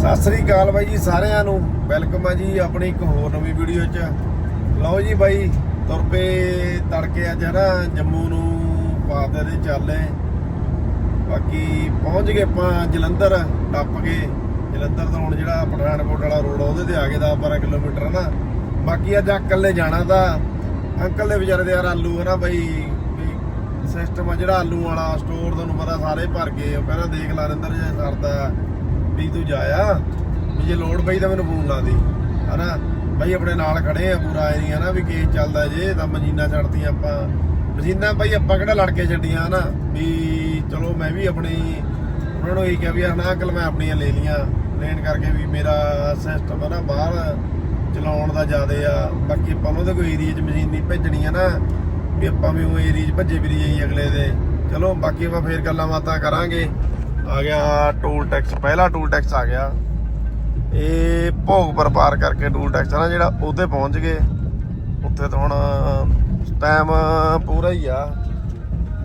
ਸਤਿ ਸ੍ਰੀ ਅਕਾਲ ਬਾਈ ਜੀ ਸਾਰਿਆਂ ਨੂੰ। ਵੈਲਕਮ ਆ ਜੀ ਆਪਣੀ ਇੱਕ ਹੋਰ ਨਵੀਂ ਵੀਡੀਓ 'ਚ। ਲਓ ਜੀ ਬਾਈ, ਤੁਰ ਪਏ ਤੜਕੇ ਅੱਜ ਨਾ ਜੰਮੂ ਨੂੰ ਪਾਤੇ ਦੇ ਚਾਲੇ। ਬਾਕੀ ਪਹੁੰਚ ਗਏ ਆਪਾਂ ਜਲੰਧਰ, ਟੱਪ ਕੇ। ਜਲੰਧਰ ਤੋਂ ਹੁਣ ਜਿਹੜਾ ਪਠਾਨਕੋਟ ਵਾਲਾ ਰੋਡ ਉਹਦੇ ਤੇ ਆ ਗਏ 10 12 ਕਿਲੋਮੀਟਰ ਨਾ ਬਾਕੀ ਅੱਜ ਅੰਕਲ ਨੇ ਜਾਣਾ ਤਾਂ। ਅੰਕਲ ਦੇ ਵਿਚਾਰੇ ਦੇ ਯਾਰ ਆਲੂ ਹੈ ਨਾ ਬਾਈ ਸਿਸਟਮ ਆ ਜਿਹੜਾ ਆਲੂ ਵਾਲਾ ਸਟੋਰ ਤੁਹਾਨੂੰ ਪਤਾ ਸਾਰੇ ਭਰ ਗਏ। ਉਹ ਕਹਿੰਦਾ ਦੇਖ ਲਾ ਰਿੰਦਰ ਜੇ, ਸਰਦਾ। ਵੀ ਤੂੰ ਜਾਇਆ ਵੀ ਜੇ ਲੋੜ ਪਈ ਤਾਂ ਮੈਨੂੰ ਫੋਨ ਲਾ ਦੀ। ਹਨਾ? ਬਾਈ ਆਪਣੇ ਨਾਲ ਖੜੇ ਆ, ਪੂਰਾ ਏਰੀਆ ਨਾ ਵੀ ਕੇਸ ਚੱਲਦਾ ਜੇ, ਤਾਂ ਮਸ਼ੀਨਾਂ ਛੱਡਤੀਆਂ ਆਪਾਂ। ਮਸ਼ੀਨਾਂ ਬਾਈ ਆਪਾਂ ਕਿਹੜਾ ਲੜ ਕੇ ਛੱਡੀਆਂ, ਹਨਾ? ਵੀ ਚਲੋ ਮੈਂ ਵੀ ਆਪਣੀ, ਉਹਨਾਂ ਨੂੰ ਇਹ ਕਿਹਾ ਵੀ ਹਨਾ, ਅੰਕਲ ਮੈਂ ਆਪਣੀਆਂ ਲੈ ਲੀਆਂ ਲੈਣ ਕਰਕੇ ਵੀ ਮੇਰਾ ਸਿਸਟਮ ਹੈ ਨਾ ਬਾਹਰ ਚਲਾਉਣ ਦਾ ਜ਼ਿਆਦਾ ਆ। ਬਾਕੀ ਆਪਾਂ ਉਹਦੇ ਕੋਈ ਏਰੀਆ 'ਚ ਮਸ਼ੀਨ ਨਹੀਂ ਭੇਜਣੀ ਆ ਨਾ ਵੀ ਆਪਾਂ ਵੀ ਉਹ ਏਰੀਆ 'ਚ ਭੱਜੇ ਫਿਰੀ ਜਾਈ ਅਗਲੇ ਦੇ। ਚਲੋ, ਬਾਕੀ ਆਪਾਂ ਫੇਰ ਗੱਲਾਂ ਬਾਤਾਂ ਕਰਾਂਗੇ। ਆ ਗਿਆ ਟੂਲ ਟੈਕਸ ਪਹਿਲਾ ਟੂਲ ਟੈਕਸ ਆ ਗਿਆ। ਇਹ ਭੋਗਪੁਰ ਪਾਰ ਕਰਕੇ ਟੂਲ ਟੈਕਸ ਆ ਨਾ, ਜਿਹੜਾ ਉਹਦੇ ਪਹੁੰਚ ਗਏ। ਉੱਥੇ ਤਾਂ ਹੁਣ ਟਾਈਮ ਪੂਰਾ ਹੀ ਆ।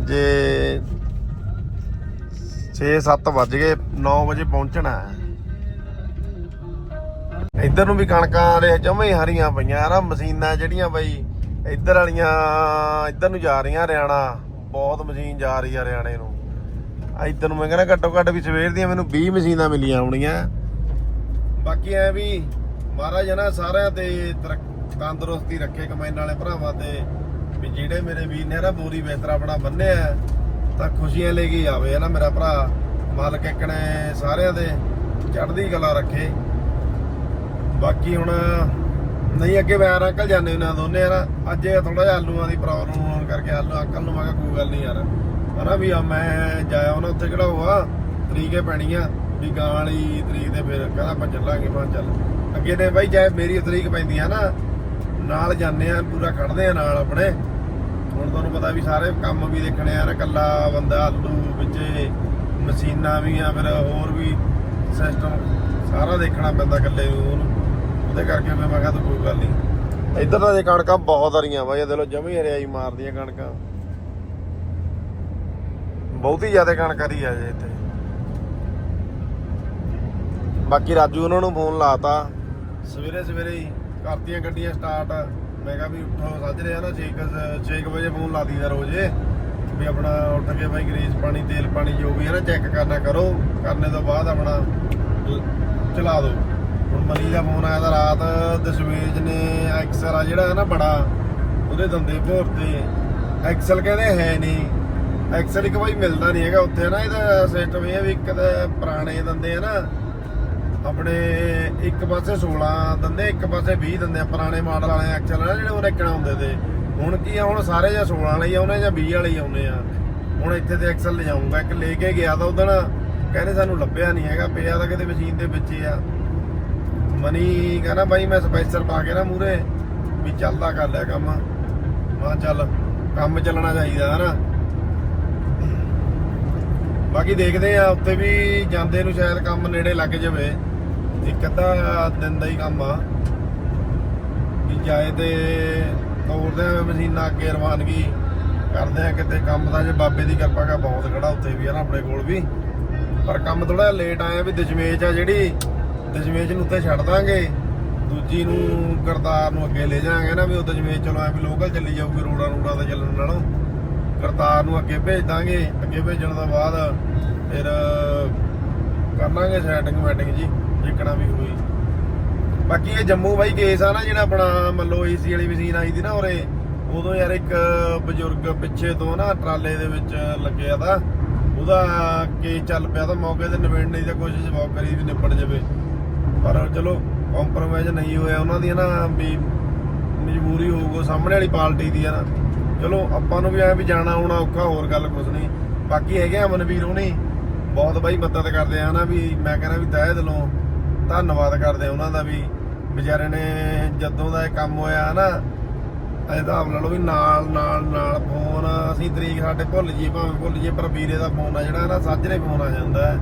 ਜੇ 6-7 ਵੱਜ ਗਏ 9 ਵਜੇ ਪਹੁੰਚਣਾ ਇੱਧਰ ਨੂੰ ਵੀ ਕਣਕਾਂ ਦੇ ਜਮੇ ਹਰੀਆਂ ਪਈਆਂ। ਯਾਰ ਮਸ਼ੀਨਾਂ ਜਿਹੜੀਆਂ ਬਈ, ਇੱਧਰ ਵਾਲੀਆਂ, ਇੱਧਰ ਨੂੰ ਜਾ ਰਹੀਆਂ ਹਰਿਆਣਾ। ਬਹੁਤ ਮਸ਼ੀਨ ਜਾ ਰਹੀ ਆ ਹਰਿਆਣੇ ਨੂੰ। ਇੱਧਰ ਨੂੰ ਮੈਂ ਕਹਿੰਦਾ ਘੱਟੋ ਘੱਟ ਵੀ ਸਵੇਰ ਦੀਆਂ ਮੈਨੂੰ 20 ਮਸ਼ੀਨਾਂ ਮਿਲੀਆਂ ਹੋਣੀਆਂ ਬਾਕੀ ਐ ਵੀ ਮਹਾਰਾਜ ਨਾ ਸਾਰਿਆਂ ਤੇ ਤੰਦਰੁਸਤੀ ਰੱਖੇ ਕਮਾਈਨ ਵਾਲੇ ਭਰਾਵਾਂ ਤੇ, ਵੀ ਜਿਹੜੇ ਮੇਰੇ ਵੀਰ ਨੇ ਨਾ ਬੋਰੀ ਬਿਸਤਰਾ ਬੜਾ ਬੰਨਿਆ, ਤਾਂ ਖੁਸ਼ੀਆਂ ਲੈ ਕੇ ਆਵੇ ਨਾ ਮੇਰਾ ਭਰਾ, ਮਾਲਕ ਇੱਕਣੇ ਸਾਰਿਆਂ ਦੇ ਚੜ੍ਹਦੀ ਕਲਾ ਰੱਖੇ। ਬਾਕੀ ਹੁਣ ਨਹੀਂ ਅੱਗੇ ਮੈਂ ਅੰਕਲ ਜਾਂਦੇ ਉਹਨਾਂ ਦੋਨੇ ਯਾਰ, ਅੱਜ ਥੋੜਾ ਜਿਹਾ ਆਲੂਆਂ ਦੀ ਪ੍ਰੋਬਲਮ ਹੋਣ ਕਰਕੇ ਆਲੂ, ਅੰਕਲ ਨੂੰ ਮੈਂ ਕਿਹਾ ਕੋਈ ਗੱਲ ਨਹੀਂ ਯਾਰ। ਹਨਾ ਵੀ ਆ, ਮੈਂ ਜਾਇਆ ਉਹਨਾਂ ਉੱਥੇ ਕਿਹੜਾ ਹੋਆ ਤਰੀਕੇ ਆ ਵੀ ਗਾਂ ਵਾਲੀ ਤਰੀਕ ਤੇ ਫਿਰ ਕਹਿੰਦਾ ਆਪਾਂ ਚੱਲਾਂਗੇ, ਮੈਂ ਚੱਲ। ਅੱਗੇ ਨੇ ਬਾਈ ਚਾਹੇ ਮੇਰੀ ਤਰੀਕ ਪੈਂਦੀ ਆ ਨਾ, ਨਾਲ ਜਾਂਦੇ ਆ, ਪੂਰਾ ਖੜਦੇ ਆ ਨਾਲ ਆਪਣੇ। ਹੁਣ ਤੁਹਾਨੂੰ ਪਤਾ ਵੀ ਸਾਰੇ ਕੰਮ ਵੀ ਦੇਖਣੇ ਆ ਨਾ ਕੱਲਾ ਬੰਦਾ, ਆਲੂ ਵਿੱਚ, ਮਸ਼ੀਨਾਂ ਵੀ ਆ, ਫਿਰ ਹੋਰ ਵੀ ਸਿਸਟਮ ਸਾਰਾ ਦੇਖਣਾ ਪੈਂਦਾ ਇਕੱਲੇ ਨੂੰ। ਉਹਦੇ ਕਰਕੇ ਮੈਂ ਕਿਹਾ ਤਾਂ ਕੋਈ ਗੱਲ ਨਹੀਂ ਇੱਧਰ ਤਾਂ ਕਣਕਾਂ ਬਹੁਤ ਹਰੀਆਂ ਬਾਈ ਇਹਦੇ ਲੋ ਜਮੀ ਹਰਿਆਈ ਮਾਰਦੀਆਂ ਕਣਕਾਂ। ਬਹੁਤੀ ਜ਼ਿਆਦਾ ਕਣਕ ਹਰੀ ਆ ਜੇ ਇੱਥੇ। ਬਾਕੀ ਰਾਜੂ ਉਹਨਾਂ ਨੂੰ ਫੋਨ ਲਾਤਾ। ਸਵੇਰੇ ਸਵੇਰੇ ਹੀ ਕਰਤੀਆਂ ਗੱਡੀਆਂ ਸਟਾਰਟ ਮੈਂ ਕਿਹਾ ਵੀ ਉੱਠੋ, ਸੱਜ ਰਿਹਾ ਨਾ 6 6 ਵਜੇ ਫੋਨ ਲਾ ਦਈਦਾ ਰੋਜ਼ੇ ਵੀ ਆਪਣਾ ਉੱਠ ਕੇ ਬਾਈ ਗਰੀਸ ਪਾਣੀ, ਤੇਲ ਪਾਣੀ ਜੋ ਵੀ ਹੈ ਨਾ ਚੈੱਕ ਕਰਨਾ ਕਰੋ। ਕਰਨੇ ਤੋਂ ਬਾਅਦ ਆਪਣਾ ਚਲਾ ਦਿਓ। ਹੁਣ ਮਨੀ ਦਾ ਫੋਨ ਆਇਆ ਤਾਂ ਰਾਤ ਦਸ਼ਮੇਜ ਨੇ ਐਕਸਲ ਆ ਜਿਹੜਾ ਹੈ ਨਾ ਬੜਾ, ਉਹਦੇ ਦੰਦੇ ਭੋਰਤੇ। ਐਕਸਲ ਕਹਿੰਦੇ ਹੈ ਨਹੀਂ। ਐਕਸਲ ਇੱਕ ਬਾਈ ਮਿਲਦਾ ਨਹੀਂ ਹੈਗਾ ਉੱਥੇ ਨਾ, ਇਹਦਾ ਸਿਸਟਮ ਇਹ ਆ ਵੀ ਇੱਕ ਤਾਂ ਪੁਰਾਣੇ ਦੰਦੇ ਆ ਨਾ, ਆਪਣੇ ਇੱਕ ਪਾਸੇ 16 ਦੰਦੇ, ਇੱਕ ਪਾਸੇ 20 ਦੰਦੇ ਆ, ਪੁਰਾਣੇ ਮਾਡਲ ਵਾਲੇ ਐਕਸਲ ਨਾ ਜਿਹੜੇ ਉਹ ਰੈਕਣਾ ਹੁੰਦੇ ਤੇ। ਹੁਣ ਕੀ ਆ, ਹੁਣ ਸਾਰੇ ਜਾਂ 16 ਵਾਲੇ ਹੀ ਆਉਣੇ ਜਾਂ 20 ਵਾਲੇ ਹੀ ਆਉਣੇ ਆ। ਹੁਣ ਇੱਥੇ ਤੇ ਐਕਸਲ ਲਿਜਾਊਂਗਾ, ਇੱਕ ਲੈ ਕੇ ਗਿਆ ਤਾਂ ਉਦੋਂ ਕਹਿੰਦੇ ਸਾਨੂੰ ਲੱਭਿਆ ਨਹੀਂ ਹੈਗਾ, ਪਿਆ ਤਾਂ ਕਿਤੇ ਮਸ਼ੀਨ ਦੇ ਵਿੱਚ ਆ। ਮਨੀ ਕਹਿੰਦਾ ਬਾਈ ਮੈਂ ਸਪੈਸ਼ਲ ਪਾ ਕੇ ਨਾ ਮੂਰੇ ਵੀ ਚੱਲਦਾ ਕਰ ਲਿਆ ਕੰਮ। ਮਾ ਚੱਲ, ਕੰਮ ਚੱਲਣਾ ਚਾਹੀਦਾ ਹੈ ਨਾ। ਬਾਕੀ ਦੇਖਦੇ ਆ, ਉੱਥੇ ਵੀ ਜਾਂਦੇ ਨੂੰ ਸ਼ਾਇਦ ਕੰਮ ਨੇੜੇ ਲੱਗ ਜਾਵੇ। ਇੱਕ ਅੱਧਾ ਦਿਨ ਦਾ ਹੀ ਕੰਮ ਆ। ਵੀ ਜਾਏ ਤੇ ਤੋੜਦੇ ਆ ਮਸ਼ੀਨਾਂ ਅੱਗੇ ਰਵਾਨਗੀ। ਕਰਦੇ ਆ ਕਿਤੇ ਕੰਮ ਦਾ, ਜੇ ਬਾਬੇ ਦੀ ਕਿਰਪਾ ਕਾ ਬਹੁਤ ਖੜਾ ਉੱਥੇ ਵੀ ਆ ਨਾ ਆਪਣੇ ਕੋਲ ਵੀ। ਪਰ ਕੰਮ ਥੋੜਾ ਲੇਟ ਆਇਆ ਵੀ ਦਸ਼ਮੇਸ਼ ਆ ਜਿਹੜੀ, ਦਸ਼ਮੇਸ਼ ਨੂੰ ਉੱਤੇ ਛੱਡ ਦਾਂਗੇ। ਦੂਜੀ ਨੂੰ, ਕਰਤਾਰ ਨੂੰ ਅੱਗੇ ਲੈ ਜਾਾਂਗੇ ਨਾ ਵੀ ਉਹ ਦਸ਼ਮੇਸ਼ ਚਲੋ ਐ ਵੀ ਲੋਕਲ ਚੱਲੀ ਜਾਊਗੀ ਰੋੜਾ ਰੋੜਾ ਤੇ ਚੱਲਣ ਨਾਲੋਂ। ਕਰਤਾਰ ਨੂੰ ਅੱਗੇ ਭੇਜ ਦਾਂਗੇ, ਅੱਗੇ ਭੇਜਣ ਤੋਂ ਬਾਅਦ ਫਿਰ ਕਰ ਲਾਂਗੇ ਸੈਟਿੰਗ ਮੈਟਿੰਗ ਜੀ ਜਿੱਕਣਾ ਵੀ ਹੋਈ ਬਾਕੀ ਇਹ ਜੰਮੂ ਬਾਈ ਕੇਸ ਆ ਨਾ, ਜਿਹੜਾ ਆਪਣਾ ਮੰਨ ਲਓ ਏਸੀ ਵਾਲੀ ਮਸ਼ੀਨ ਆਈ ਦੀ ਨਾ ਉਰੇ, ਉਦੋਂ ਯਾਰ ਇੱਕ ਬਜ਼ੁਰਗ ਪਿੱਛੇ ਤੋਂ ਨਾ ਟਰਾਲੇ ਦੇ ਵਿੱਚ ਲੱਗਿਆ ਤਾਂ। ਉਹਦਾ ਕੇਸ ਚੱਲ ਪਿਆ ਤਾਂ, ਮੌਕੇ ਤੇ ਨਿਬੇੜਨ ਦੀ ਤਾਂ ਕੋਸ਼ਿਸ਼ ਬਹੁਤ ਕਰੀ ਵੀ ਨਿਬੜ ਜਾਵੇ। ਪਰ ਚਲੋ ਕੰਪਰੋਮਾਈਜ਼ ਨਹੀਂ ਹੋਇਆ। ਉਹਨਾਂ ਦੀ ਨਾ ਵੀ ਮਜਬੂਰੀ ਹੋਊਗਾ, ਸਾਹਮਣੇ ਵਾਲੀ ਪਾਰਟੀ ਦੀ ਆ ਨਾ। ਚਲੋ, ਆਪਾਂ ਨੂੰ ਵੀ ਐ ਵੀ ਜਾਣਾ ਆਉਣਾ ਔਖਾ, ਹੋਰ ਗੱਲ ਕੁਝ ਨਹੀਂ। ਬਾਕੀ ਹੈਗੇ ਆ ਮਨਵੀਰ ਹੁਣੀ। ਬਹੁਤ ਬਾਈ ਮਦਦ ਕਰਦੇ ਆ ਨਾ ਵੀ, ਮੈਂ ਕਹਿੰਦਾ ਵੀ ਤਹਿ ਦਿਲੋਂ ਧੰਨਵਾਦ ਕਰਦੇ ਆ ਉਹਨਾਂ ਦਾ ਵੀ। ਵਿਚਾਰੇ ਨੇ ਜਦੋਂ ਦਾ ਇਹ ਕੰਮ ਹੋਇਆ ਨਾ ਇਹਦਾ ਆਪ ਲਾ ਲਓ ਵੀ ਨਾਲ ਨਾਲ ਨਾਲ ਫੋਨ, ਅਸੀਂ ਤਰੀਕ ਸਾਡੇ ਭੁੱਲ ਜੀ ਭਾਵੇਂ ਭੁੱਲ ਜੀ ਪਰ ਵੀਰੇ ਦਾ ਫੋਨ ਆ ਜਿਹੜਾ ਨਾ, ਸਾਜਰੇ ਫੋਨ ਆ ਜਾਂਦਾ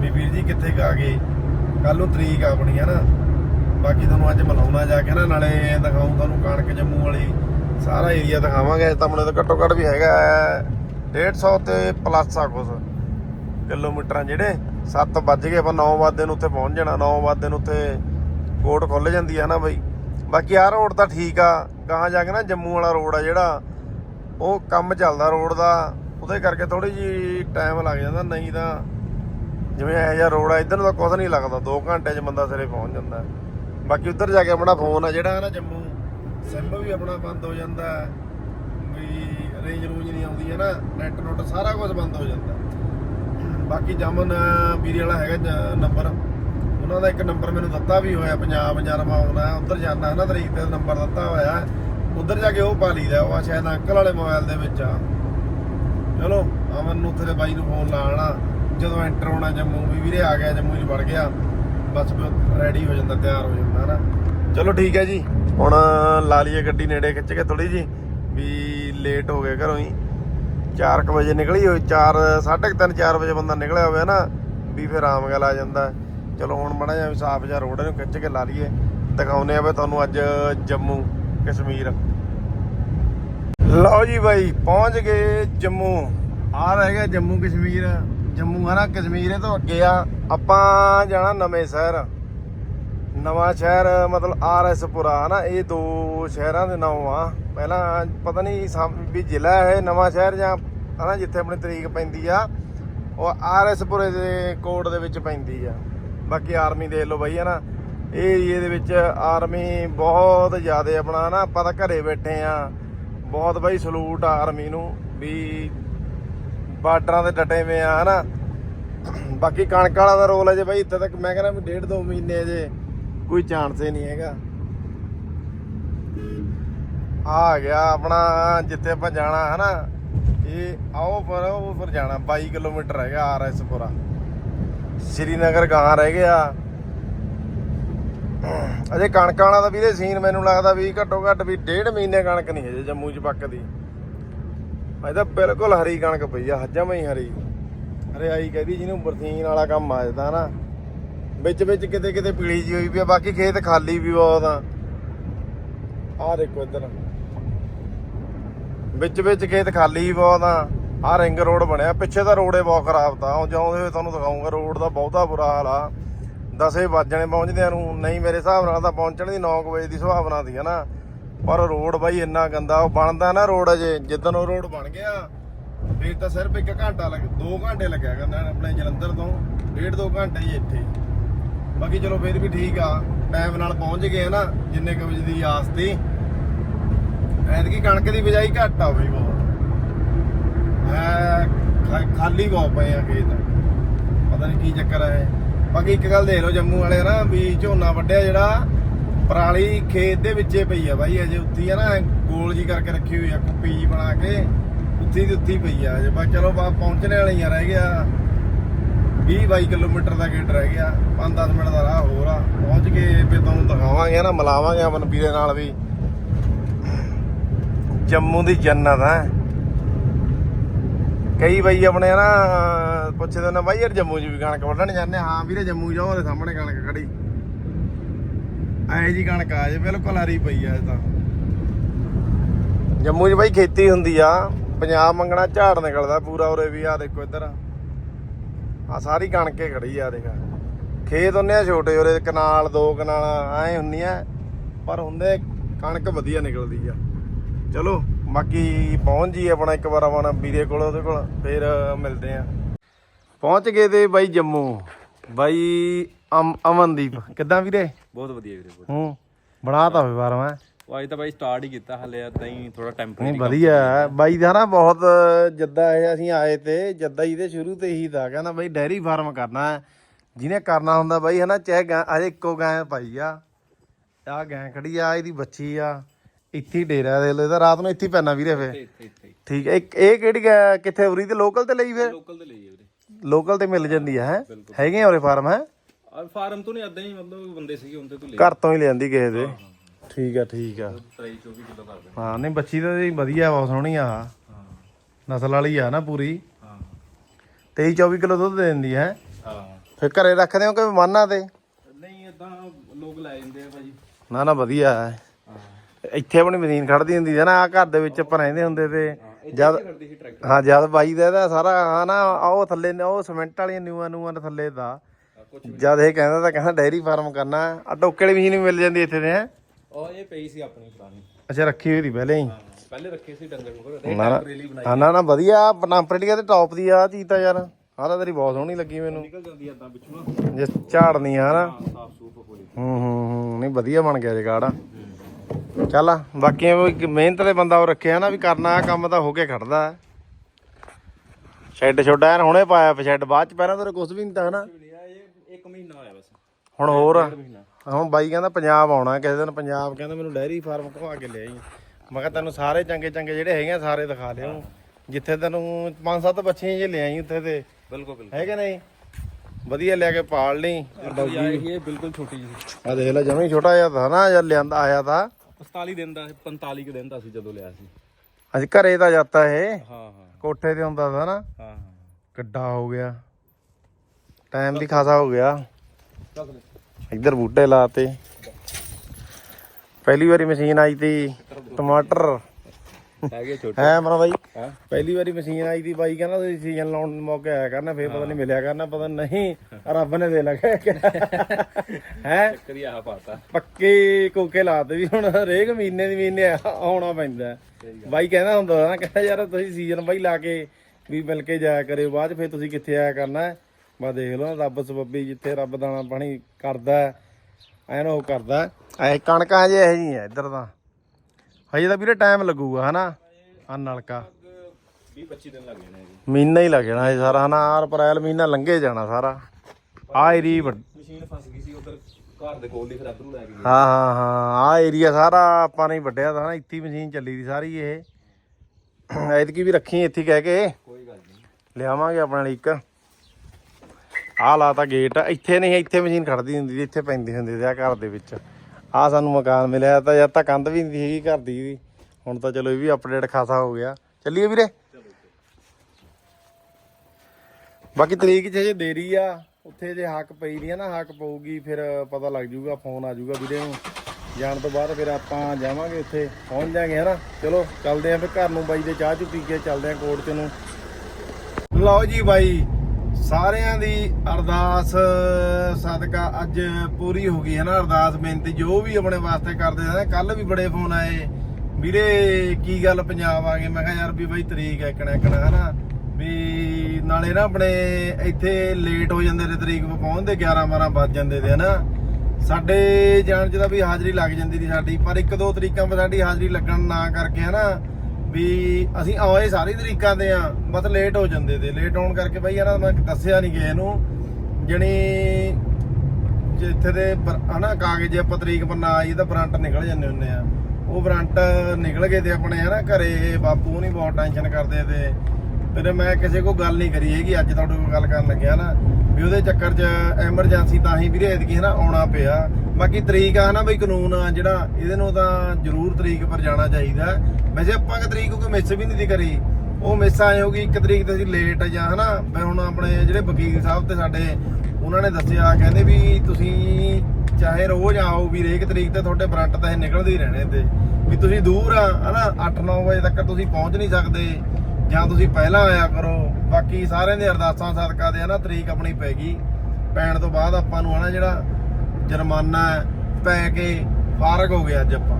ਵੀ ਵੀਰ ਜੀ ਕਿੱਥੇ ਗਾ ਗਏ? ਕੱਲ ਨੂੰ ਤਰੀਕ ਆਪਣੀ ਹੈ ਨਾ। ਬਾਕੀ ਤੁਹਾਨੂੰ ਅੱਜ ਮਿਲਾਉਣਾ ਜਾ ਕੇ ਨਾ, ਨਾਲੇ ਦਿਖਾਉਂ ਤੁਹਾਨੂੰ ਕਣਕ ਜੰਮੂ ਵਾਲੀ। ਸਾਰਾ ਏਰੀਆ ਦਿਖਾਵਾਂਗੇ ਤਾਂ ਆਪਣੇ ਤਾਂ ਘੱਟੋ ਘੱਟ ਵੀ ਹੈਗਾ 150 ਤੇ ਪਲੱਸ ਆ ਕੁਛ ਕਿਲੋਮੀਟਰਾਂ ਜਿਹੜੇ। 7 ਵੱਜ ਗਏ, ਆਪਾਂ 9 ਵਜੇ ਨੂੰ ਉੱਥੇ ਪਹੁੰਚ ਜਾਣਾ 9 ਵਜੇ ਨੂੰ ਉੱਥੇ ਕੋਟ ਖੁੱਲ ਜਾਂਦੀ ਆ ਨਾ ਬਈ। ਬਾਕੀ ਆਹ ਰੋਡ ਤਾਂ ਠੀਕ ਆ, ਗਾਹਾਂ ਜਾ ਕੇ ਨਾ ਜੰਮੂ ਵਾਲਾ ਰੋਡ ਆ ਜਿਹੜਾ, ਉਹ ਕੰਮ ਚੱਲਦਾ ਰੋਡ ਦਾ, ਉਹਦੇ ਕਰਕੇ ਥੋੜੀ ਜੀ ਟਾਈਮ ਲੱਗ ਜਾਂਦਾ, ਨਹੀਂ ਤਾਂ ਜਿਵੇਂ ਇਹ ਜਿਹਾ ਰੋਡ ਆ, ਇੱਧਰ ਨੂੰ ਤਾਂ ਕੁਝ ਨਹੀਂ ਲੱਗਦਾ 2 ਘੰਟੇ 'ਚ ਬੰਦਾ ਸਿਰੇ ਪਹੁੰਚ ਜਾਂਦਾ। ਬਾਕੀ ਉੱਧਰ ਜਾ ਕੇ ਆਪਣਾ ਫੋਨ ਆ ਜਿਹੜਾ ਨਾ ਜੰਮੂ ਸਿਮ ਵੀ ਆਪਣਾ ਬੰਦ ਹੋ ਜਾਂਦਾ ਵੀ ਰੇਂਜ ਰੂੰਜ ਨਹੀਂ ਆਉਂਦੀ ਹੈ ਨਾ ਨੈਟ ਨੁੱਟ ਸਾਰਾ ਕੁਝ ਬੰਦ ਹੋ ਜਾਂਦਾ ਬਾਕੀ ਜਮਨ ਵੀਰੇ ਵਾਲਾ ਹੈਗਾ ਜ- ਨੰਬਰ ਉਹਨਾਂ ਦਾ ਇੱਕ ਨੰਬਰ ਮੈਨੂੰ ਦਿੱਤਾ ਵੀ ਹੋਇਆ, ਪੰਜਾਬ ਜਨਮ ਆਉਣਾ ਉੱਧਰ ਜਾਣਾ ਹੈ ਨਾ, ਤਰੀਕ ਤੇ ਨੰਬਰ ਦਿੱਤਾ ਹੋਇਆ ਉੱਧਰ ਜਾ ਕੇ ਉਹ ਪਾ ਲਈਦਾ, ਉਹ ਸ਼ਾਇਦ ਅੰਕਲ ਵਾਲੇ ਮੋਬਾਈਲ ਦੇ ਵਿੱਚ ਆ। ਚਲੋ, ਅਮਨ ਨੂੰ ਤੇਰੇ ਬਾਈ ਨੂੰ ਫੋਨ ਲਾਣਾ। ਜਦੋਂ ਐਂਟਰ ਹੋਣਾ ਜੰਮੂ, ਵੀ ਵੀਰੇ ਆ ਗਿਆ, ਜੰਮੂ 'ਚ ਵੜ ਗਿਆ। ਬਸ ਰੈਡੀ ਹੋ ਜਾਂਦਾ, ਤਿਆਰ ਹੋ ਜਾਂਦਾ ਨਾ ਚਲੋ ਠੀਕ ਹੈ ਜੀ। ਹੁਣ ਲਾ ਲਈਏ ਗੱਡੀ ਨੇੜੇ ਖਿੱਚ ਕੇ ਥੋੜੀ ਜੀ ਵੀ ਲੇਟ ਹੋ ਗਏ ਘਰੋਂ ਹੀ। 4:00 ਵਜੇ ਨਿਕਲੀ ਹੋਈ 4 3:30 4 ਵਜੇ ਬੰਦਾ ਨਿਕਲਿਆ ਹੋਵੇ ਨਾ, ਵੀ ਫਿਰ ਆਰਾਮ ਗੱਲ ਆ ਜਾਂਦਾ। ਚਲੋ ਹੁਣ ਮੜਾ ਜਿਹਾ ਵੀ ਸਾਫ਼ ਜਿਹਾ ਰੋਡ ਨੂੰ ਖਿੱਚ ਕੇ ਲਾ ਲਈਏ। ਦਿਖਾਉਨੇ ਆ ਵੀ ਤੁਹਾਨੂੰ ਅੱਜ ਜੰਮੂ, ਕਸ਼ਮੀਰ। ਲਓ ਜੀ ਬਾਈ, ਪਹੁੰਚ ਗਏ ਜੰਮੂ। ਆ ਰਹਿ ਗਿਆ ਜੰਮੂ, ਕਸ਼ਮੀਰ। ਜੰਮੂ ਹੈ ਨਾ ਕਸ਼ਮੀਰ ਇਹ ਤੋਂ ਅੱਗੇ ਆ। ਆਪਾਂ ਜਾਣਾ ਨਵੇਂ ਸ਼ਹਿਰ। ਨਵਾਂ ਸ਼ਹਿਰ, ਮਤਲਬ ਆਰਐਸਪੁਰਾ ਨਾ ਇਹ ਦੋ ਸ਼ਹਿਰਾਂ ਦੇ ਨਾਮ ਆ। ਪਹਿਲਾਂ ਪਤਾ ਨਹੀਂ ਸਮ- ਵੀ ਜ਼ਿਲ੍ਹਾ ਹੈ ਨਵਾਂ ਸ਼ਹਿਰ ਜਾਂ, ਹਨਾ, ਜਿੱਥੇ ਆਪਣੀ ਤਰੀਕ ਪੈਂਦੀ ਆ। ਉਹ ਆਰਐਸਪੁਰੇ ਦੇ ਕੋਡ ਦੇ ਵਿੱਚ ਪੈਂਦੀ ਆ। ਬਾਕੀ ਆਰਮੀ ਦੇਖ ਲਓ ਬਾਈ, ਹਨਾ? ਇਹ ਏਰੀਏ ਦੇ ਵਿੱਚ ਆਰਮੀ ਬਹੁਤ ਜ਼ਿਆਦਾ ਆਪਣਾ ਨਾ ਆਪਾਂ ਤਾਂ ਘਰੇ ਬੈਠੇ ਆ। ਬਹੁਤ ਬਾਈ ਸਲੂਟ ਆ ਆਰਮੀ ਨੂੰ, ਵੀ ਬਾਰਡਰਾਂ ਤੇ ਡਟੇ ਹੋਏ ਆ, ਹਨਾ? ਬਾਕੀ ਕਣਕ ਵਾਲਾ ਦਾ ਰੋਲ ਹੈ ਜੇ ਬਾਈ, ਇੱਥੇ ਤੱਕ ਮੈਂ ਕਹਿੰਦਾ ਵੀ ਡੇਢ ਦੋ ਮਹੀਨੇ ਜੇ ਕੋਈ ਚਾਂਸ ਹੀ ਨਹੀਂ ਹੈਗਾ। ਆ ਗਿਆ ਆਪਣਾ ਜਿੱਥੇ ਆਪਾਂ ਜਾਣਾ ਹਨਾ ਇਹ ਆਓ ਪਰ ਉਹ ਪਰ ਜਾਣਾ 22 ਕਿਲੋਮੀਟਰ ਹੈਗਾ ਆਰਐਸਪੁਰਾ ਸ਼੍ਰੀਨਗਰ ਗਾਂ ਰਹਿ ਗਿਆ। ਅਜੇ ਕਣਕਾਂ ਵਾਲਾ ਦਾ ਵੀਰੇ ਸੀਨ ਮੈਨੂੰ ਲੱਗਦਾ ਵੀ ਘੱਟੋ ਘੱਟ ਵੀ ਡੇਢ ਮਹੀਨੇ ਕਣਕ ਨਹੀਂ ਹਜੇ ਜੰਮੂ 'ਚ ਪੱਕਦੀ। ਅਜੇ ਤਾਂ ਬਿਲਕੁਲ ਹਰੀ ਕਣਕ ਪਈ ਆ, ਹਜਮ ਹੀ ਹਰੀ। ਆਈ ਕਹਦੀ ਜਿਹਨੂੰ ਬਰਸੀਨ ਵਾਲਾ ਕੰਮ ਆ ਜਾਂਦਾ ਨਾ। ਵਿੱਚ ਵਿੱਚ ਕਿਤੇ ਕਿਤੇ ਪੀਲੀ ਜੀ ਹੋਈ ਵੀ ਆ, ਬਾਕੀ ਖੇਤ ਖਾਲੀ ਵੀ ਬਹੁਤ ਆ। ਆਹ ਦੇਖੋ ਇੱਧਰ। ਵਿੱਚ ਵਿੱਚ ਖੇਤ ਖਾਲੀ ਵੀ ਬਹੁਤ ਆ। ਆਹ ਰਿੰਗ ਰੋਡ ਬਣਿਆ। ਪਿੱਛੇ ਤਾਂ ਰੋਡੇ ਬਹੁਤ ਖਰਾਬ ਤਾਂ। ਉਹ ਜਾਉਂਦੇ ਹੋਏ ਤੁਹਾਨੂੰ ਦਿਖਾਉਂਗਾ, ਰੋਡ ਦਾ ਬਹੁਤਾ ਬੁਰਾ ਹਾਲ ਆ। 10 ਵੱਜਣੇ ਪਹੁੰਚਦਿਆਂ ਨੂੰ। ਨਹੀਂ ਮੇਰੇ ਹਿਸਾਬ ਨਾਲ ਤਾਂ ਪਹੁੰਚਣ ਦੀ 9 ਵਜੇ ਦੀ ਸੁਭਾਵਨਾ ਸੀ ਹਨਾ। ਪਰ ਰੋਡ ਬਾਈ ਇੰਨਾ ਗੰਦਾ, ਉਹ ਬਣਦਾ ਨਾ ਰੋਡ ਅਜੇ। ਜਿੱਦਣ ਉਹ ਰੋਡ ਬਣ ਗਿਆ, ਫਿਰ ਤਾਂ ਸਿਰਫ ਇੱਕ ਘੰਟਾ ਲੱਗ 2 ਘੰਟੇ ਲੱਗਿਆ ਕਰਨਾ ਆਪਣੇ ਜਲੰਧਰ ਤੋਂ। ਡੇਢ ਦੋ ਘੰਟੇ ਹੀ ਇੱਥੇ। ਬਾਕੀ ਚਲੋ ਫਿਰ ਵੀ ਠੀਕ ਆ ਟਾਈਮ ਨਾਲ ਪਹੁੰਚ ਗਏ ਆ ਨਾ, ਜਿੰਨੇ ਕੁ ਵਜੇ ਦੀ ਆਸ ਤੀ ਐਤਕੀ ਕਣਕ ਦੀ ਬਿਜਾਈ ਘੱਟ ਆ ਬਈ ਬਹੁਤ। ਐ ਖਾਲੀ ਬਹੁਤ ਪਏ ਆ ਖੇਤ। ਪਤਾ ਨਹੀਂ ਕੀ ਚੱਕਰ ਆ ਬਾਕੀ ਇੱਕ ਗੱਲ ਦੇਖ ਲਓ ਜੰਮੂ ਵਾਲੇ ਨਾ, ਵੀ ਝੋਨਾ ਵੱਢਿਆ ਜਿਹੜਾ ਪਰਾਲੀ ਖੇਤ ਦੇ ਵਿੱਚੇ ਪਈ ਆ ਬਾਈ ਅਜੇ ਉੱਤੀ ਆ ਨਾ, ਗੋਲ ਜੀ ਕਰਕੇ ਰੱਖੀ ਹੋਈ ਆ, ਕੁੱਪੀ ਜੀ ਬਣਾ ਕੇ ਉੱਥੀ ਦੀ ਉੱਥੀ ਪਈ ਆ ਅਜੇ ਬਾ ਚਲੋ ਬਾ ਪਹੁੰਚਣੇ ਵਾਲੇ ਆ, ਰਹਿ ਗਿਆ। 20 22 ਕਿਲੋਮੀਟਰ ਦਾ ਗੇਟ ਰਹਿ ਗਿਆ 5-10 ਮਿੰਟ ਦਾ ਰਾਹ ਹੋਰ ਆ, ਪਹੁੰਚ ਕੇ ਫਿਰ ਤੁਹਾਨੂੰ ਦਿਖਾਵਾਂਗੇ ਨਾ, ਮਿਲਾਵਾਂਗੇ ਅਮਨ ਵੀਰੇ ਨਾਲ ਵੀ। ਜੰਮੂ ਦੀ ਜੰਨਤ ਹੈ। ਕਈ ਬਈ ਆਪਣੇ ਨਾ, ਪੁੱਛਦੇ ਨੇ ਬਾਈ ਯਾਰ ਜੰਮੂ 'ਚ ਵੀ ਕਣਕ ਵੱਢਣ ਜਾਂਦੇ ਹਾਂ ਵੀਰੇ, ਜੰਮੂ ਜਾਓ ਉਹਦੇ ਸਾਹਮਣੇ ਕਣਕ ਖੜੀ। ਐ ਜੀ ਕਣਕ ਆ ਜੇ, ਬਿਲਕੁਲ ਹਰੀ ਪਈ ਆ ਇਹ ਤਾਂ। ਜੰਮੂ 'ਚ ਬਾਈ ਖੇਤੀ ਹੁੰਦੀ ਆ, ਪੰਜਾਬ ਮੰਗਣਾ ਝਾੜ ਨਿਕਲਦਾ ਪੂਰਾ ਉਰੇ ਵੀ ਆ ਦੇਖੋ ਇੱਧਰ। ਆ ਸਾਰੀ ਕਣਕੇ ਖੜੀ ਆ ਦੇਖ। ਖੇਤ ਹੁੰਨੇ ਆ ਛੋਟੇ ਉਰੇ ਕਨਾਲ ਦੋ ਕਨਾਲ ਐ ਹੁੰਦੀਆਂ ਪਰ ਹੁੰਦੇ ਕਣਕ ਵਧੀਆ ਨਿਕਲਦੀ ਆ। ਚਲੋ ਬਾਕੀ ਪਹੁੰਚ ਜੀ ਆਪਣਾ ਇੱਕ ਵਾਰ ਆਵਾਂ ਵੀਰੇ ਕੋਲ ਉਹਦੇ ਕੋਲ ਫੇਰ ਮਿਲਦੇ ਆ। ਪਹੁੰਚ ਗਏ ਤੇ ਬਾਈ ਜੰਮੂ। ਬਾਈ ਅਮ- ਅਮਨਦੀਪ। ਕਿੱਦਾਂ ਵੀਰੇ? ਬਹੁਤ ਵਧੀਆ ਵੀਰੇ ਹੂੰ ਬਣਾਤਾ ਹੋਵੇ ਵਾਰ ਮੈਂ ਉਹ ਅੱਜ ਤਾਂ ਬਾਈ ਸਟਾਰਟ ਹੀ ਕੀਤਾ ਹਲੇ ਏਦਾਂ ਹੀ ਥੋੜਾ ਟੈਂਪਰੇਰੀ ਨਹੀਂ ਵਧੀਆ ਹੈ। ਬਾਈ ਦਾ ਨਾ ਬਹੁਤ ਜੱਦਾ ਇਹ ਅਸੀਂ ਆਏ ਤੇ ਜੱਦਾ ਹੀ ਦੇ ਸ਼ੁਰੂ ਤੇ ਹੀ ਤਾਂ ਕਹਿੰਦਾ ਬਾਈ ਡੈਰੀ ਫਾਰਮ ਕਰਨਾ ਹੈ। ਜਿਹਨੇ ਕਰਨਾ ਹੁੰਦਾ ਬਾਈ ਹਨਾ ਚਾਹੇ ਗਾਂ ਅਜੇ ਇੱਕੋ ਗਾਂ ਪਾਈ ਆ ਆ ਗਾਂ ਖੜੀ ਆ ਇਹਦੀ ਬੱਚੀ ਆ ਇੱਥੇ ਹੀ ਡੇਰਾ ਦੇ ਲੋ ਇਹਦਾ ਰਾਤ ਨੂੰ ਇੱਥੇ ਹੀ ਪੈਣਾ ਵੀਰੇ ਫੇ ਇੱਥੇ ਇੱਥੇ ਠੀਕ ਹੈ ਇੱਕ ਇਹ ਕਿਹੜੀ ਗਾਂ ਕਿੱਥੇ ਉਰੀ ਤੇ ਲੋਕਲ ਤੇ ਲਈ ਫੇ ਲੋਕਲ ਦੇ ਲਈ ਵੀਰੇ। ਲੋਕਲ ਤੇ ਮਿਲ ਜਾਂਦੀ ਹੈ? ਹੈਂ? ਹੈਗੇ ਆ ਉਰੇ ਫਾਰਮ ਹੈ? ਆ ਫਾਰਮ ਤੋਂ ਨਹੀਂ ਏਦਾਂ ਹੀ ਮਤਲਬ ਬੰਦੇ ਸੀਗੇ ਉਹਦੇ ਤੋਂ ਲੈ ਘਰ ਤੋਂ ਹੀ ਲਿਆਂਦੀ ਕਿਸੇ ਦੇ। ਠੀਕ ਆ ਠੀਕ ਆ। 23 24 ਕਿਲੋ ਕਰਦੇ ਹਾਂ ਨਹੀਂ ਬੱਚੀ ਤਾਂ ਇਹਦੀ ਵਧੀਆ ਬਹੁਤ ਸੋਹਣੀ ਆ। ਹਾਂ। ਨਸਲ ਵਾਲੀ ਆ ਨਾ ਪੂਰੀ। ਹਾਂ। 23 24 ਕਿਲੋ ਦੁੱਧ ਦੇ ਦਿੰਦੀ ਹੈ। ਹਾਂ। ਫਿਰ ਘਰੇ ਰੱਖਦੇ ਹੋ ਕਿ ਮਹਿਮਾਨਾਂ ਤੇ ਨਹੀਂ ਏਦਾਂ ਲੋਕ ਲੈ ਜਾਂਦੇ ਆ ਭਾਜੀ। ਨਾ ਨਾ ਵਧੀਆ ਹੈ। ਇੱਥੇ ਆਪਣੀ ਮਸ਼ੀਨ ਖੜਦੀ ਹੁੰਦੀ ਹੈ ਨਾ ਆ ਘਰ ਦੇ ਵਿੱਚ ਆਪਾਂ ਰਹਿੰਦੇ ਹੁੰਦੇ ਤੇ ਜਦ ਹਾਂ ਜਦ ਬਾਈ ਦਾ ਇਹਦਾ ਸਾਰਾ ਹਾਂ ਨਾ ਉਹ ਥੱਲੇ ਨੇ ਉਹ ਸਿਮੈਂਟ ਵਾਲੀਆਂ ਨਿਊਆਂ ਨਿਊਆਂ ਦੇ ਥੱਲੇ ਦਾ। ਜਦ ਇਹ ਕਹਿੰਦਾ ਤਾਂ ਕਹਿੰਦਾ ਡੈਰੀ ਫਾਰਮ ਕਰਨਾ ਆ ਟੋਕੇ ਵਾਲੀ ਮਸ਼ੀਨ ਵੀ ਮਿਲ ਜਾਂਦੀ ਇੱਥੇ ਤੇ ਹੈ। ਉਹ ਇਹ ਪਈ ਸੀ ਆਪਣੀ ਪੁਰਾਣੀ। ਅੱਛਾ ਰੱਖੀ ਹੋਈ ਦੀ ਪਹਿਲੇ ਹੀ। ਹਾਂ ਪਹਿਲੇ ਰੱਖੇ ਸੀ ਡੰਗਰ ਨੂੰ ਨਾ। ਨਾ ਬਣਾਈ ਹਾਂ ਨਾ ਨਾ ਵਧੀਆ ਟੈਂਪਰੇਰੀ ਤੇ ਟੌਪ ਦੀ ਆ ਚੀਜ਼ ਤਾਂ ਯਾਰ ਆਹ ਤਾਂ ਤੇਰੀ ਬਹੁਤ ਸੋਹਣੀ ਲੱਗੀ ਮੈਨੂੰ। ਨਿਕਲ ਜਾਂਦੀ ਏਦਾਂ ਵਿੱਚੋਂ ਜੇ ਝਾੜਨੀ ਆ ਨਾ। ਸਾਫ਼ ਸੂਫ ਹੋਈ ਹੂੰ ਹੂੰ ਹੂੰ ਨਹੀਂ ਵਧੀਆ ਬਣ ਗਿਆ ਜਗਾੜ। ਚੱਲ ਆ, ਬਾਕੀ ਇੱਕ ਮਿਹਨਤ ਦੇ ਬੰਦਾ ਉਹ ਰੱਖਿਆ ਨਾ ਵੀ ਕਰਨਾ ਆ ਕੰਮ ਤਾਂ ਹੋ ਕੇ ਖੜਦਾ। ਸ਼ੈੱਡ ਛੋਡਾ ਐਨ ਹੁਣੇ ਪਾਇਆ ਸ਼ੈੱਡ ਬਾਅਦ ਚ ਪਹਿਲਾਂ ਤੇਰੇ ਕੁਝ ਵੀ ਨਹੀਂ ਤਾਂ ਹਨਾ। ਇਹ ਇੱਕ ਮਹੀਨਾ ਹੋਇਆ ਬਸ। ਹੁਣ ਹੋਰ ਹੁਣ ਬਾਈ ਕਹਿੰਦਾ ਪੰਜਾਬ ਆਉਣਾ ਕਿਸੇ ਦਿਨ ਪੰਜਾਬ ਕਹਿੰਦਾ ਮੈਨੂੰ ਡੈਰੀ ਫਾਰਮ ਘਵਾ ਕੇ ਲਿਆਈ। ਮੈਂ ਕਿਹਾ ਤੈਨੂੰ ਸਾਰੇ ਚੰਗੇ ਚੰਗੇ ਜਿਹੜੇ ਹੈਗੇ ਆ ਸਾਰੇ ਦਿਖਾ ਲਿਓ। ਜਿੱਥੇ ਤੈਨੂੰ ਪੰਜ ਸੱਤ ਬੱਚੇ ਜੇ ਲਿਆਈ ਉੱਥੇ ਤੇ। ਬਿਲਕੁਲ ਬਿਲਕੁਲ। ਹੈਗੇ ਨਹੀਂ? ਵਧੀਆ ਲਿਆ ਕੇ ਪਾਲ ਲਈ। ਇਹ ਬਿਲਕੁਲ ਛੋਟੀ ਜੀ ਆ ਦੇਖ ਲੈ ਜਮੀ ਛੋਟਾ ਜਿਹਾ ਤਾਂ ਨਾ ਜਦ ਲਿਆਂਦਾ ਆਇਆ ਤਾਂ। 45 ਦਿਨ ਦਾ 45 ਕੁ ਦਿਨ ਦਾ ਸੀ ਜਦੋਂ ਲਿਆ ਸੀ। ਅੱਜ ਘਰੇ ਤਾਂ ਜਾਂਦਾ ਇਹ। ਹਾਂ ਹਾਂ। ਕੋਠੇ ਤੇ ਹੁੰਦਾ ਤਾਂ ਨਾ। ਹਾਂ ਹਾਂ। ਕਿੱਡਾ ਹੋ ਗਿਆ। ਟਾਈਮ ਵੀ ਖਾਸਾ ਹੋ ਗਿਆ। ਚੱਲ। ਇੱਧਰ ਬੂਟੇ ਲਾਤੇ। ਪਹਿਲੀ ਵਾਰੀ ਮਸ਼ੀਨ ਆਈ ਤੀ ਟਮਾਟਰ। ਹੈਗੇ ਛੋਟੇ। ਹੈ ਮਰਾ ਬਾਈ? ਪਹਿਲੀ ਵਾਰੀ ਮਸ਼ੀਨ ਆਈ ਤੀ ਬਾਈ ਕਹਿੰਦਾ ਤੁਸੀਂ ਸੀਜ਼ਨ ਲਾਉਣ ਮੌਕੇ ਆਇਆ ਕਰਨਾ ਫੇਰ ਪਤਾ ਨਹੀਂ ਮਿਲਿਆ ਕਰਨਾ ਪਤਾ ਨਹੀਂ ਰੱਬ ਨੇ ਦੇ ਲਗਾ ਹੈ? ਚੱਕਰੀ ਆਹ ਪਾਤਾ। ਪੱਕੇ ਕੋਕੇ ਲਾਤੇ ਵੀ ਹੁਣ ਹਰੇਕ ਮਹੀਨੇ ਦੀ ਮਹੀਨੇ ਆਉਣਾ ਪੈਂਦਾ। ਬਾਈ ਕਹਿੰਦਾ ਹੁੰਦਾ ਨਾ ਕਹਿੰਦਾ ਯਾਰ ਤੁਸੀਂ ਸੀਜ਼ਨ ਬਾਈ ਲਾ ਕੇ ਵੀ ਮਿਲ ਕੇ ਜਾਇਆ ਕਰਿਓ ਬਾਅਦ ਫੇਰ ਤੁਸੀਂ ਕਿੱਥੇ ਆਇਆ ਕਰਨਾ? ਬਾ ਦੇਖ ਲਓ ਰੱਬ ਸਬੱਬੀ ਜਿੱਥੇ ਰੱਬ ਦਾਣਾ ਪਾਣੀ ਕਰਦਾ ਐਨ ਉਹ ਕਰਦਾ। ਐ ਕਣਕਾਂ ਜੇ ਇਹ ਜੀ ਆ ਇੱਧਰ ਤਾਂ। ਹਜੇ ਤਾਂ ਵੀਰੇ ਟਾਈਮ ਲੱਗੂਗਾ ਹਨਾ? ਆ ਨਲਕਾ। 20 25 ਦਿਨ ਲੱਗ ਜਾਣੇ ਜੀ ਮਹੀਨਾ ਹੀ ਲੱਗ ਜਾਣਾ ਇਹ ਸਾਰਾ ਹਨਾ? ਆਰ ਅਪ੍ਰੈਲ ਮਹੀਨਾ ਲੰਘੇ ਜਾਣਾ ਸਾਰਾ। ਆ ਏਰੀ ਮਸ਼ੀਨ ਫਸ ਗਈ ਸੀ ਉਧਰ ਘਰ ਦੇ ਕੋਲ ਹੀ ਫਿਰ ਇੱਧਰ ਨੂੰ ਲੈ ਕੇ ਗਏ। ਹਾਂ ਹਾਂ ਹਾਂ। ਆ ਏਰੀਆ ਸਾਰਾ ਆਪਾਂ ਨੇ ਵੱਡਿਆ ਤਾਂ ਨਾ ਇੱਥੇ ਮਸ਼ੀਨ ਚੱਲੀ ਦੀ ਸਾਰੀ ਇਹ। ਐਤਕੀ ਵੀ ਰੱਖੀ ਇੱਥੇ ਕਹਿ ਕੇ। ਕੋਈ ਗੱਲ ਨਹੀਂ ਲਿਆਵਾਂਗੇ ਆਪਣੇ ਲਈ ਇੱਕ। ਆ ਲਾਤਾ ਗੇਟ ਇੱਥੇ ਨਹੀਂ, ਇੱਥੇ ਮਸ਼ੀਨ ਖੜਦੀ ਹੁੰਦੀ ਸੀ, ਇੱਥੇ ਪੈਂਦੀ ਹੁੰਦੀ ਸੀ ਆ ਘਰ ਦੇ ਵਿੱਚ। ਆ ਸਾਨੂੰ ਮਕਾਨ ਮਿਲਿਆ ਤਾਂ ਜਦ ਤਾਂ ਕੰਧ ਵੀ ਨਹੀਂ ਸੀਗੀ ਘਰ ਦੀ ਹੁਣ ਤਾਂ ਚਲੋ ਇਹ ਵੀ ਅਪਡੇਟ ਖਾਸਾ ਹੋ ਗਿਆ। ਚੱਲੀਏ ਵੀਰੇ। ਬਾਕੀ ਤਰੀਕ ਜੇ ਦੇਰੀ ਆ। ਉੱਥੇ ਜੇ ਹੱਕ ਪਈ ਦੀ ਆ ਨਾ, ਹੱਕ ਪਊਗੀ, ਫਿਰ ਪਤਾ ਲੱਗ ਜੂਗਾ ਫੋਨ ਆ ਜੂਗਾ ਵੀਰੇ ਨੂੰ। ਜਾਣ ਤੋਂ ਬਾਅਦ ਫਿਰ ਆਪਾਂ ਜਾਵਾਂਗੇ ਉੱਥੇ, ਪਹੁੰਚ ਜਾਾਂਗੇ, ਹਨਾ? ਚਲੋ, ਚੱਲਦੇ ਆਂ ਫਿਰ ਘਰ ਨੂੰ ਬਾਈ ਦੇ ਚਾਹ ਚੁ ਪੀ ਕੇ ਚੱਲਦੇ ਆਂ ਕੋਰਟ ਚ ਨੂੰ। ਲਓ ਜੀ ਬਾਈ ਸਾਰਿਆਂ ਦੀ ਅਰਦਾਸ, ਸਦਕਾ ਅੱਜ ਪੂਰੀ ਹੋ ਗਈ ਹੈ ਨਾ ਅਰਦਾਸ ਬੇਨਤੀ, ਜੋ ਵੀ ਆਪਣੇ ਵਾਸਤੇ ਕਰਦੇ ਨੇ ਕੱਲ ਵੀ ਬੜੇ ਫੋਨ ਆਏ। ਵੀਰੇ, ਕੀ ਗੱਲ ਪੰਜਾਬ ਆ ਗਏ ਮੈਂ ਕਿਹਾ ਯਾਰ ਵੀ ਬਾਈ ਤਰੀਕ ਐਕਣਾ ਐਕਣਾ ਹੈ ਨਾ ਵੀ ਨਾਲੇ ਨਾ ਆਪਣੇ ਇੱਥੇ ਲੇਟ ਹੋ ਜਾਂਦੇ ਨੇ, ਤਰੀਕ ਪਹੁੰਚਦੇ 11 12 ਵੱਜ ਜਾਂਦੇ ਤੇ, ਹਨਾ? ਸਾਡੇ ਜਾਣ ਚ ਤਾਂ ਵੀ ਹਾਜ਼ਰੀ ਲੱਗ ਜਾਂਦੀ ਸੀ ਸਾਡੀ, ਪਰ ਇੱਕ ਦੋ ਤਰੀਕਾਂ 'ਤੇ ਸਾਡੀ ਹਾਜ਼ਰੀ ਲੱਗਣ ਨਾ ਕਰਕੇ, ਹਨਾ? ਵੀ ਅਸੀਂ ਆਏ ਸਾਰੀ ਤਰੀਕਾਂ 'ਤੇ ਆ, ਬਸ ਲੇਟ ਹੋ ਜਾਂਦੇ ਤੇ। ਲੇਟ ਹੋਣ ਕਰਕੇ ਬਈ ਯਾਰ ਮੈਂ ਦੱਸਿਆ ਨਹੀਂ ਗਏ ਇਹਨੂੰ ਜਣੀ ਜਿੱਥੇ ਦੇ ਬਰ- ਹਨਾ, ਕਾਗਜ਼ ਜੇ ਆਪਾਂ ਤਰੀਕ ਪਰ ਆਈ ਤਾਂ ਬਰੰਟ ਨਿਕਲ ਜਾਂਦੇ ਹੁੰਦੇ ਆ। ਉਹ ਬਰੰਟ ਨਿਕਲ ਗਏ ਤੇ ਆਪਣੇ ਹਨਾ, ਘਰੇ ਬਾਪੂ ਨਹੀਂ ਬਹੁਤ ਟੈਨਸ਼ਨ ਕਰਦੇ ਤੇ। ਫਿਰ ਮੈਂ ਕਿਸੇ ਕੋ ਗੱਲ ਨਹੀਂ ਕਰੀ ਹੈਗੀ, ਅੱਜ ਤੁਹਾਡੇ ਕੋਲ ਗੱਲ ਕਰਨ ਲੱਗਿਆ ਨਾ। ਵੀ ਉਹਦੇ ਚੱਕਰ 'ਚ ਐਮਰਜੈਂਸੀ ਤਾਂ ਹੀ ਵੀਰੇ ਐਤਕੀ ਹਨਾ ਆਉਣਾ ਪਿਆ। ਬਾਕੀ ਤਰੀਕ ਆ ਨਾ ਬਈ ਕਾਨੂੰਨ ਆ ਜਿਹੜਾ ਇਹਦੇ ਨੂੰ ਤਾਂ ਜ਼ਰੂਰ ਤਰੀਕ ਪਰ ਜਾਣਾ ਚਾਹੀਦਾ। ਵੈਸੇ ਆਪਾਂ ਕਿ ਤਰੀਕ ਕੋਈ ਮਿਸ ਵੀ ਨਹੀਂ ਦੀ ਕਰੀ। ਉਹ ਮਿਸ ਆਏ ਹੋਗੀ ਇੱਕ ਤਰੀਕ ਤੇ ਅਸੀਂ ਲੇਟ ਜਾਂ ਹਨਾ ਮੈਂ ਹੁਣ ਆਪਣੇ ਜਿਹੜੇ ਵਕੀਲ ਸਾਹਿਬ ਤੇ ਸਾਡੇ, ਉਹਨਾਂ ਨੇ ਦੱਸਿਆ, ਕਹਿੰਦੇ ਵੀ ਤੁਸੀਂ ਚਾਹੇ ਰੋਜ਼ ਆਓ ਵੀ ਹਰੇਕ ਤਰੀਕ ਤੇ ਤੁਹਾਡੇ ਬਰੰਟ ਤਾਂ ਇਹ ਨਿਕਲਦੇ ਹੀ ਰਹਿਣੇ ਤੇ ਵੀ ਤੁਸੀਂ ਦੂਰ ਆ, ਹਨਾ 8-9 ਵਜੇ ਤੱਕ ਤੁਸੀਂ ਪਹੁੰਚ ਨਹੀਂ ਸਕਦੇ, ਜਾਂ ਤੁਸੀਂ ਪਹਿਲਾਂ ਆਇਆ ਕਰੋ। ਬਾਕੀ ਸਾਰਿਆਂ ਦੇ ਅਰਦਾਸਾਂ ਸਦਕਾ ਦੇ ਹਨਾ ਤਰੀਕ ਆਪਣੀ ਪੈ ਗਈ। ਪੈਣ ਤੋਂ ਬਾਅਦ ਆਪਾਂ ਨੂੰ ਹਨਾ ਜਿਹੜਾ ਜੁਰਮਾਨਾ ਪੈ ਕੇ ਫਾਰਗ ਹੋ ਗਿਆ ਅੱਜ ਆਪਾਂ।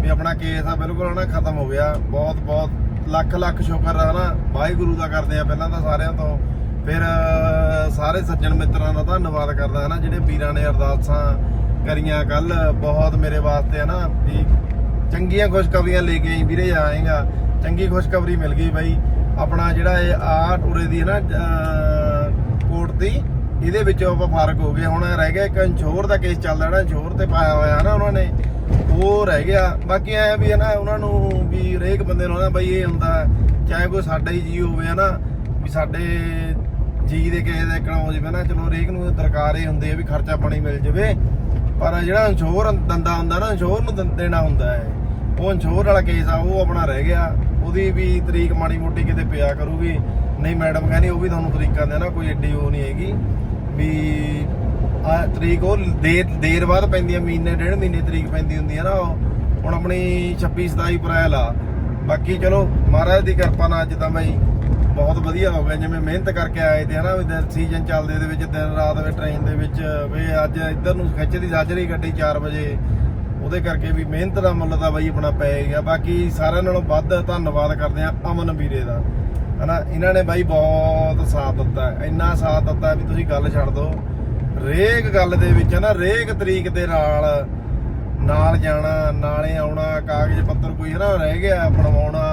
ਵੀ ਆਪਣਾ ਕੇਸ ਆ, ਬਿਲਕੁਲ ਹਨਾ ਖਤਮ ਹੋ ਗਿਆ। ਬਹੁਤ ਬਹੁਤ ਲੱਖ ਲੱਖ ਸ਼ੁਕਰ ਹੈ ਨਾ। ਵਾਹਿਗੁਰੂ ਦਾ ਕਰਦੇ ਆ ਪਹਿਲਾਂ ਤਾਂ ਸਾਰਿਆਂ ਤੋਂ। ਫਿਰ ਸਾਰੇ ਸੱਜਣ ਮਿੱਤਰਾਂ ਦਾ ਧੰਨਵਾਦ ਕਰਦਾ ਹੈ ਨਾ ਜਿਹੜੇ ਵੀਰਾਂ ਨੇ ਅਰਦਾਸਾਂ ਕਰੀਆਂ ਕੱਲ ਬਹੁਤ ਮੇਰੇ ਵਾਸਤੇ ਹੈ ਨਾ, ਵੀ ਚੰਗੀਆਂ ਖੁਸ਼ਖਬਰੀਆਂ ਲੈ ਕੇ ਆਈ, ਵੀਰੇ ਆਏਗਾ। ਚੰਗੀ ਖੁਸ਼ਖਬਰੀ ਮਿਲ ਗਈ ਬਾਈ। ਆਪਣਾ ਜਿਹੜਾ ਇਹ ਆ ਟੂਰੇ ਦੀ ਹੈ ਨਾ ਕੋਰਟ ਦੀ, ਇਹਦੇ ਵਿੱਚੋਂ ਆਪਾਂ ਫ਼ਰਕ ਹੋ ਗਏ ਹੁਣ ਰਹਿ ਗਿਆ ਇੱਕ ਇੰਸ਼ੋਰ ਦਾ ਕੇਸ ਚੱਲਦਾ ਜਿਹੜਾ ਇੰਸ਼ੋਰ ਤੇ ਪਾਇਆ ਹੋਇਆ ਹੈ ਨਾ ਉਹਨਾਂ ਨੇ, ਉਹ ਰਹਿ ਗਿਆ। ਬਾਕੀ ਐ ਵੀ ਹੈ ਨਾ, ਉਹਨਾਂ ਨੂੰ ਵੀ ਹਰੇਕ ਬੰਦੇ ਨੂੰ ਨਾ ਬਈ ਇਹ ਹੁੰਦਾ, ਚਾਹੇ ਕੋਈ ਸਾਡਾ ਹੀ ਜੀ ਹੋਵੇ ਹਨਾ ਵੀ ਸਾਡੇ ਜੀ ਦੇ ਕਿਸੇ ਦਾ ਇਕਣਾ ਹੋ ਜਾਵੇ ਨਾ, ਚਲੋ ਹਰੇਕ ਨੂੰ ਦਰਕਾਰ ਇਹ ਹੁੰਦੀ ਹੈ ਵੀ ਖਰਚਾ ਪਾਣੀ ਮਿਲ ਜਾਵੇ। ਪਰ ਜਿਹੜਾ ਇੰਸ਼ੋਰ ਦੰਦਾ ਹੁੰਦਾ ਨਾ ਇੰਸ਼ੋਰ ਨੂੰ ਦੰ- ਦੇਣਾ ਹੁੰਦਾ ਹੈ। ਉਹ ਇੰਸ਼ੋਰ ਵਾਲਾ ਕੇਸ ਆ, ਉਹ ਆਪਣਾ ਰਹਿ ਗਿਆ। ਉਹਦੀ ਵੀ ਤਰੀਕ ਮਾੜੀ ਮੋਟੀ ਕਿਤੇ ਪਿਆ ਕਰੂਗੀ। ਨਹੀਂ ਮੈਡਮ ਕਹਿੰਦੀ ਉਹ ਵੀ ਤੁਹਾਨੂੰ ਤਰੀਕਾਂ ਦੇ ਕੋਈ ਏਡੀ ਉਹ ਨਹੀਂ ਹੈਗੀ। ਵੀ ਆ ਤਰੀਕ ਉਹ ਦੇਰ ਦੇਰ ਬਾਅਦ ਪੈਂਦੀ ਹੈ ਮਹੀਨੇ, ਡੇਢ ਮਹੀਨੇ ਤਰੀਕ ਪੈਂਦੀ ਹੁੰਦੀ ਹੈ ਨਾ ਹੁਣ ਆਪਣੀ 26 27 ਅਪ੍ਰੈਲ ਆ। ਬਾਕੀ ਚਲੋ, ਮਹਾਰਾਜ ਦੀ ਕਿਰਪਾ ਨਾਲ ਅੱਜ ਤਾਂ ਬਈ ਬਹੁਤ ਵਧੀਆ ਹੋ ਗਿਆ। ਜਿਵੇਂ ਮਿਹਨਤ ਕਰਕੇ ਆਏ ਤੇ ਹਨਾ, ਵੀ ਸੀਜ਼ਨ ਚੱਲਦੇ ਦੇ ਵਿੱਚ, ਦਿਨ ਰਾਤ ਵੀ ਟ੍ਰੇਨ ਦੇ ਵਿੱਚ, ਵੀ ਅੱਜ ਇੱਧਰ ਨੂੰ ਖਿੱਚਦੀ, ਸਾਜਰੀ ਗੱਡੀ 4 ਵਜੇ। ਉਹਦੇ ਕਰਕੇ ਵੀ ਮਿਹਨਤ ਦਾ ਮੁੱਲ ਤਾਂ ਬਾਈ ਆਪਣਾ ਪੈ ਗਿਆ। ਬਾਕੀ ਸਾਰਿਆਂ ਨਾਲੋਂ ਵੱਧ ਧੰਨਵਾਦ ਕਰਦੇ ਆ ਅਮਨ ਵੀਰੇ ਦਾ। ਹਨਾ, ਇਹਨਾਂ ਨੇ ਬਾਈ ਬਹੁਤ ਸਾਥ ਦਿੱਤਾ ਇੰਨਾ ਸਾਥ ਦਿੱਤਾ ਵੀ ਤੁਸੀਂ ਗੱਲ ਛੱਡ ਦਿਓ। ਰੇਕ ਗੱਲ ਦੇ ਵਿੱਚ ਨਾ ਰੇਕ ਤਰੀਕ ਦੇ ਨਾਲ ਨਾਲ ਜਾਣਾ, ਨਾਲੇ ਆਉਣਾ, ਕਾਗਜ਼ ਪੱਤਰ ਕੋਈ ਹਨਾ ਰਹਿ ਗਿਆ, ਬਣਵਾਉਣਾ,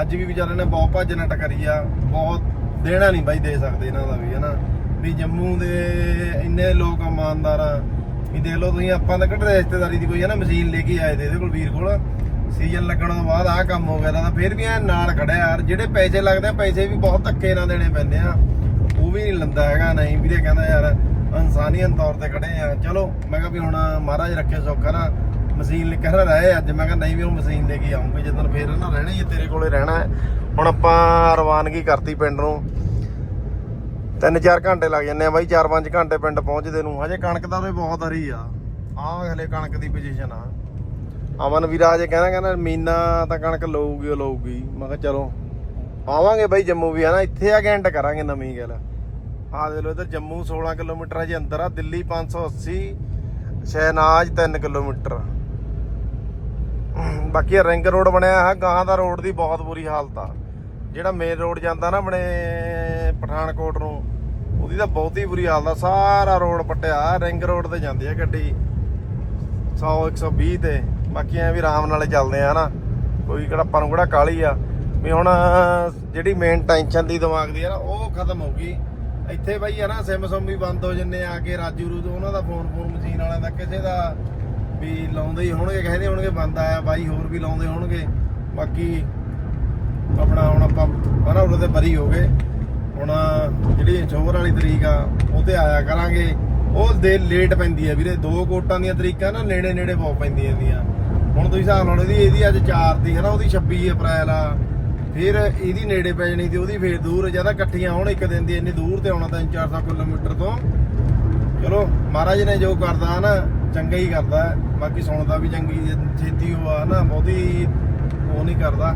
ਅੱਜ ਵੀ ਵਿਚਾਰੇ ਨੇ ਬਹੁਤ ਭੱਜ ਨੱਟ ਕਰੀ ਆ। ਬਹੁਤ ਦੇਣਾ ਨਹੀਂ ਬਾਈ ਦੇ ਸਕਦੇ ਇਹਨਾਂ ਦਾ ਵੀ ਹਨਾ। ਵੀ ਜੰਮੂ ਦੇ ਇੰਨੇ ਲੋਕ ਇਮਾਨਦਾਰ ਆ ਵੀ ਦੇਖ ਲਓ ਤੁਸੀਂ ਆਪਾਂ ਤਾਂ ਕਿਹੜੇ ਰਿਸ਼ਤੇਦਾਰੀ ਦੀ ਕੋਈ ਹਨਾ ਮਸ਼ੀਨ ਲੈ ਕੇ ਆਏ ਤੇ ਇਹਦੇ ਕੋਲ ਵੀਰ ਕੋਲ। ਸੀਜ਼ਨ ਲੱਗਣ ਤੋਂ ਬਾਅਦ ਆਹ ਕੰਮ ਹੋ ਗਿਆ ਤਾਂ ਫਿਰ ਵੀ ਐ ਨਾਲ ਖੜਿਆ ਯਾਰ। ਜਿਹੜੇ ਪੈਸੇ ਲੱਗਦੇ ਆ ਪੈਸੇ ਵੀ ਬਹੁਤ ਧੱਕੇ ਨਾਲ ਦੇਣੇ ਪੈਂਦੇ ਆ। ਉਹ ਵੀ ਨਹੀਂ ਲੰਦਾ ਹੈਗਾ ਨਹੀਂ ਵੀਰੇ ਕਹਿੰਦਾ ਯਾਰ ਇਨਸਾਨੀਅਤ ਤੌਰ ਤੇ ਖੜੇ ਆ। ਚਲੋ ਮੈਂ ਕਿਹਾ ਵੀ ਹੁਣ ਮਹਾਰਾਜ ਰੱਖੇ ਸੌਖਾ ਨਾ ਮਸ਼ੀਨ ਲੈ ਕੇ ਰਹੇ ਅੱਜ। ਮੈਂ ਕਿਹਾ ਨਹੀਂ ਵੀ ਉਹ ਮਸ਼ੀਨ ਲੈ ਕੇ ਆਉਂਗੇ ਜਦੋਂ ਫੇਰ ਨਾ ਰਹਿਣਾ ਹੀ ਆ, ਤੇਰੇ ਕੋਲੇ ਰਹਿਣਾ ਹੈ। ਹੁਣ ਆਪਾਂ ਰਵਾਨਗੀ ਕਰਤੀ ਪਿੰਡ ਨੂੰ। ਤਿੰਨ ਚਾਰ ਘੰਟੇ ਲੱਗ ਜਾਂਦੇ ਆ ਬਾਈ 4-5 ਘੰਟੇ ਪਿੰਡ ਪਹੁੰਚਦੇ ਨੂੰ। ਹਜੇ ਕਣਕ ਦਾ ਉਰੇ ਬਹੁਤ ਹਰੀ ਆ। ਆਹ ਹਲੇ ਕਣਕ ਦੀ ਪੋਜੀਸ਼ਨ ਆ। ਅਮਨ ਵੀਰਾ ਜੇ ਕਹਿੰਦਾ ਕਹਿੰਦਾ ਮੀਨਾ ਤਾਂ ਕਣਕ ਲਊਗੀ, ਉਹ ਲਊਗੀ। ਮੈਂ ਕਿਹਾ ਚਲੋ ਆਵਾਂਗੇ ਬਾਈ ਜੰਮੂ ਵੀ, ਹਨਾ? ਇੱਥੇ ਆ ਕੇ ਐਂਡ ਕਰਾਂਗੇ ਨਵੀਂ ਗੱਲ। ਆ ਦੇ ਲੋ ਇਧਰ ਜੰਮੂ 16 ਕਿਲੋਮੀਟਰ ਹਜੇ ਅੰਦਰ ਆ, ਦਿੱਲੀ 580 ਸ਼ਹਿਨਾਜ 3 ਕਿਲੋਮੀਟਰ। ਬਾਕੀ ਰਿੰਗ ਰੋਡ ਬਣਿਆ ਹੈ ਗਾਂ ਦਾ ਰੋਡ ਦੀ ਬਹੁਤ ਬੁਰੀ ਹਾਲਤ ਆ। ਜਿਹੜਾ ਮੇਨ ਰੋਡ ਜਾਂਦਾ ਨਾ ਆਪਣੇ ਪਠਾਨਕੋਟ ਨੂੰ। ਉਹਦੀ ਤਾਂ ਬਹੁਤੀ ਬੁਰੀ ਹਾਲਤ ਆ। ਸਾਰਾ ਰੋਡ ਪੱਟਿਆ। ਰਿੰਗ ਰੋਡ ਤੇ ਜਾਂਦੀ ਆ ਗੱਡੀ। 100 120 ਤੇ। ਬਾਕੀ ਐ ਵੀ ਆਰਾਮ ਨਾਲ ਚੱਲਦੇ ਆ ਨਾ ਕੋਈ ਕਿਹੜਾ ਆਪਾਂ ਨੂੰ ਕਿਹੜਾ ਕਾਲੀ ਆ। ਵੀ ਹੁਣ ਜਿਹੜੀ ਮੇਨ ਟੈਨਸ਼ਨ ਦੀ ਦਿਮਾਗ ਦੀ ਆ ਨਾ, ਉਹ ਖਤਮ ਹੋ ਗਈ ਇੱਥੇ ਬਈ ਆ ਨਾ ਸਿਮ ਸੁਮ ਵੀ ਬੰਦ ਹੋ ਜੰਨੇ ਆ ਕੇ ਰਾਜੂ ਰੂ ਉਹਨਾਂ ਦਾ ਫੋਨ ਫੋਨ ਮਸ਼ੀਨ ਵਾਲਿਆਂ ਦਾ, ਕਿਸੇ ਦਾ ਵੀ ਲਾਉਂਦੇ ਹੀ ਹੋਣਗੇ, ਕਹਿੰਦੇ ਹੋਣਗੇ, ਬੰਦ ਆਇਆ, ਬਾਈ ਹੋਰ ਵੀ ਲਾਉਂਦੇ ਹੋਣਗੇ। ਬਾਕੀ ਆਪਣਾ ਹੁਣ ਆਪਾਂ, ਹਨਾ ਉਹਦੇ ਤੇ ਬਰੀ ਹੋ ਗਏ। ਹੁਣ ਜਿਹੜੀ ਚੋਰ ਵਾਲੀ ਤਰੀਕ ਆ, ਉਹ ਤੇ ਆਇਆ ਕਰਾਂਗੇ। ਉਹ ਦੇ ਲੇਟ ਪੈਂਦੀ ਆ ਵੀਰੇ, ਦੋ ਕੋਟਾਂ ਦੀਆਂ ਤਰੀਕਾਂ ਨਾ, ਨੇੜੇ ਨੇੜੇ ਬਹੁਤ ਪੈਂਦੀਆਂ ਇਹਦੀਆਂ। ਹੁਣ ਤੁਸੀਂ ਹਿਸਾਬ ਲਾਓ ਇਹਦੀ ਇਹਦੀ ਅੱਜ 4 ਦੀ ਹੈ ਨਾ, ਉਹਦੀ 26 ਅਪ੍ਰੈਲ ਆ। ਫਿਰ ਇਹਦੀ ਨੇੜੇ ਪੈ ਜਾਣੀ ਤੇ ਉਹਦੀ ਫੇਰ ਦੂਰ, ਜ਼ਿਆਦਾ ਇਕੱਠੀਆਂ ਹੋਣ ਇੱਕ ਦਿਨ ਦੀ, ਇੰਨੀ ਦੂਰ ਤੇ ਆਉਣਾ ਤਾਂ 400 ਕਿਲੋਮੀਟਰ ਤੋਂ। ਚਲੋ, ਮਹਾਰਾਜ ਨੇ ਜੋ ਕਰਦਾ ਨਾ, ਚੰਗਾ ਹੀ ਕਰਦਾ। ਬਾਕੀ ਸੁਣਦਾ ਵੀ ਚੰਗੀ ਛੇਤੀ ਉਹ ਆ ਨਾ, ਬਹੁਤੀ ਉਹ ਨਹੀਂ ਕਰਦਾ।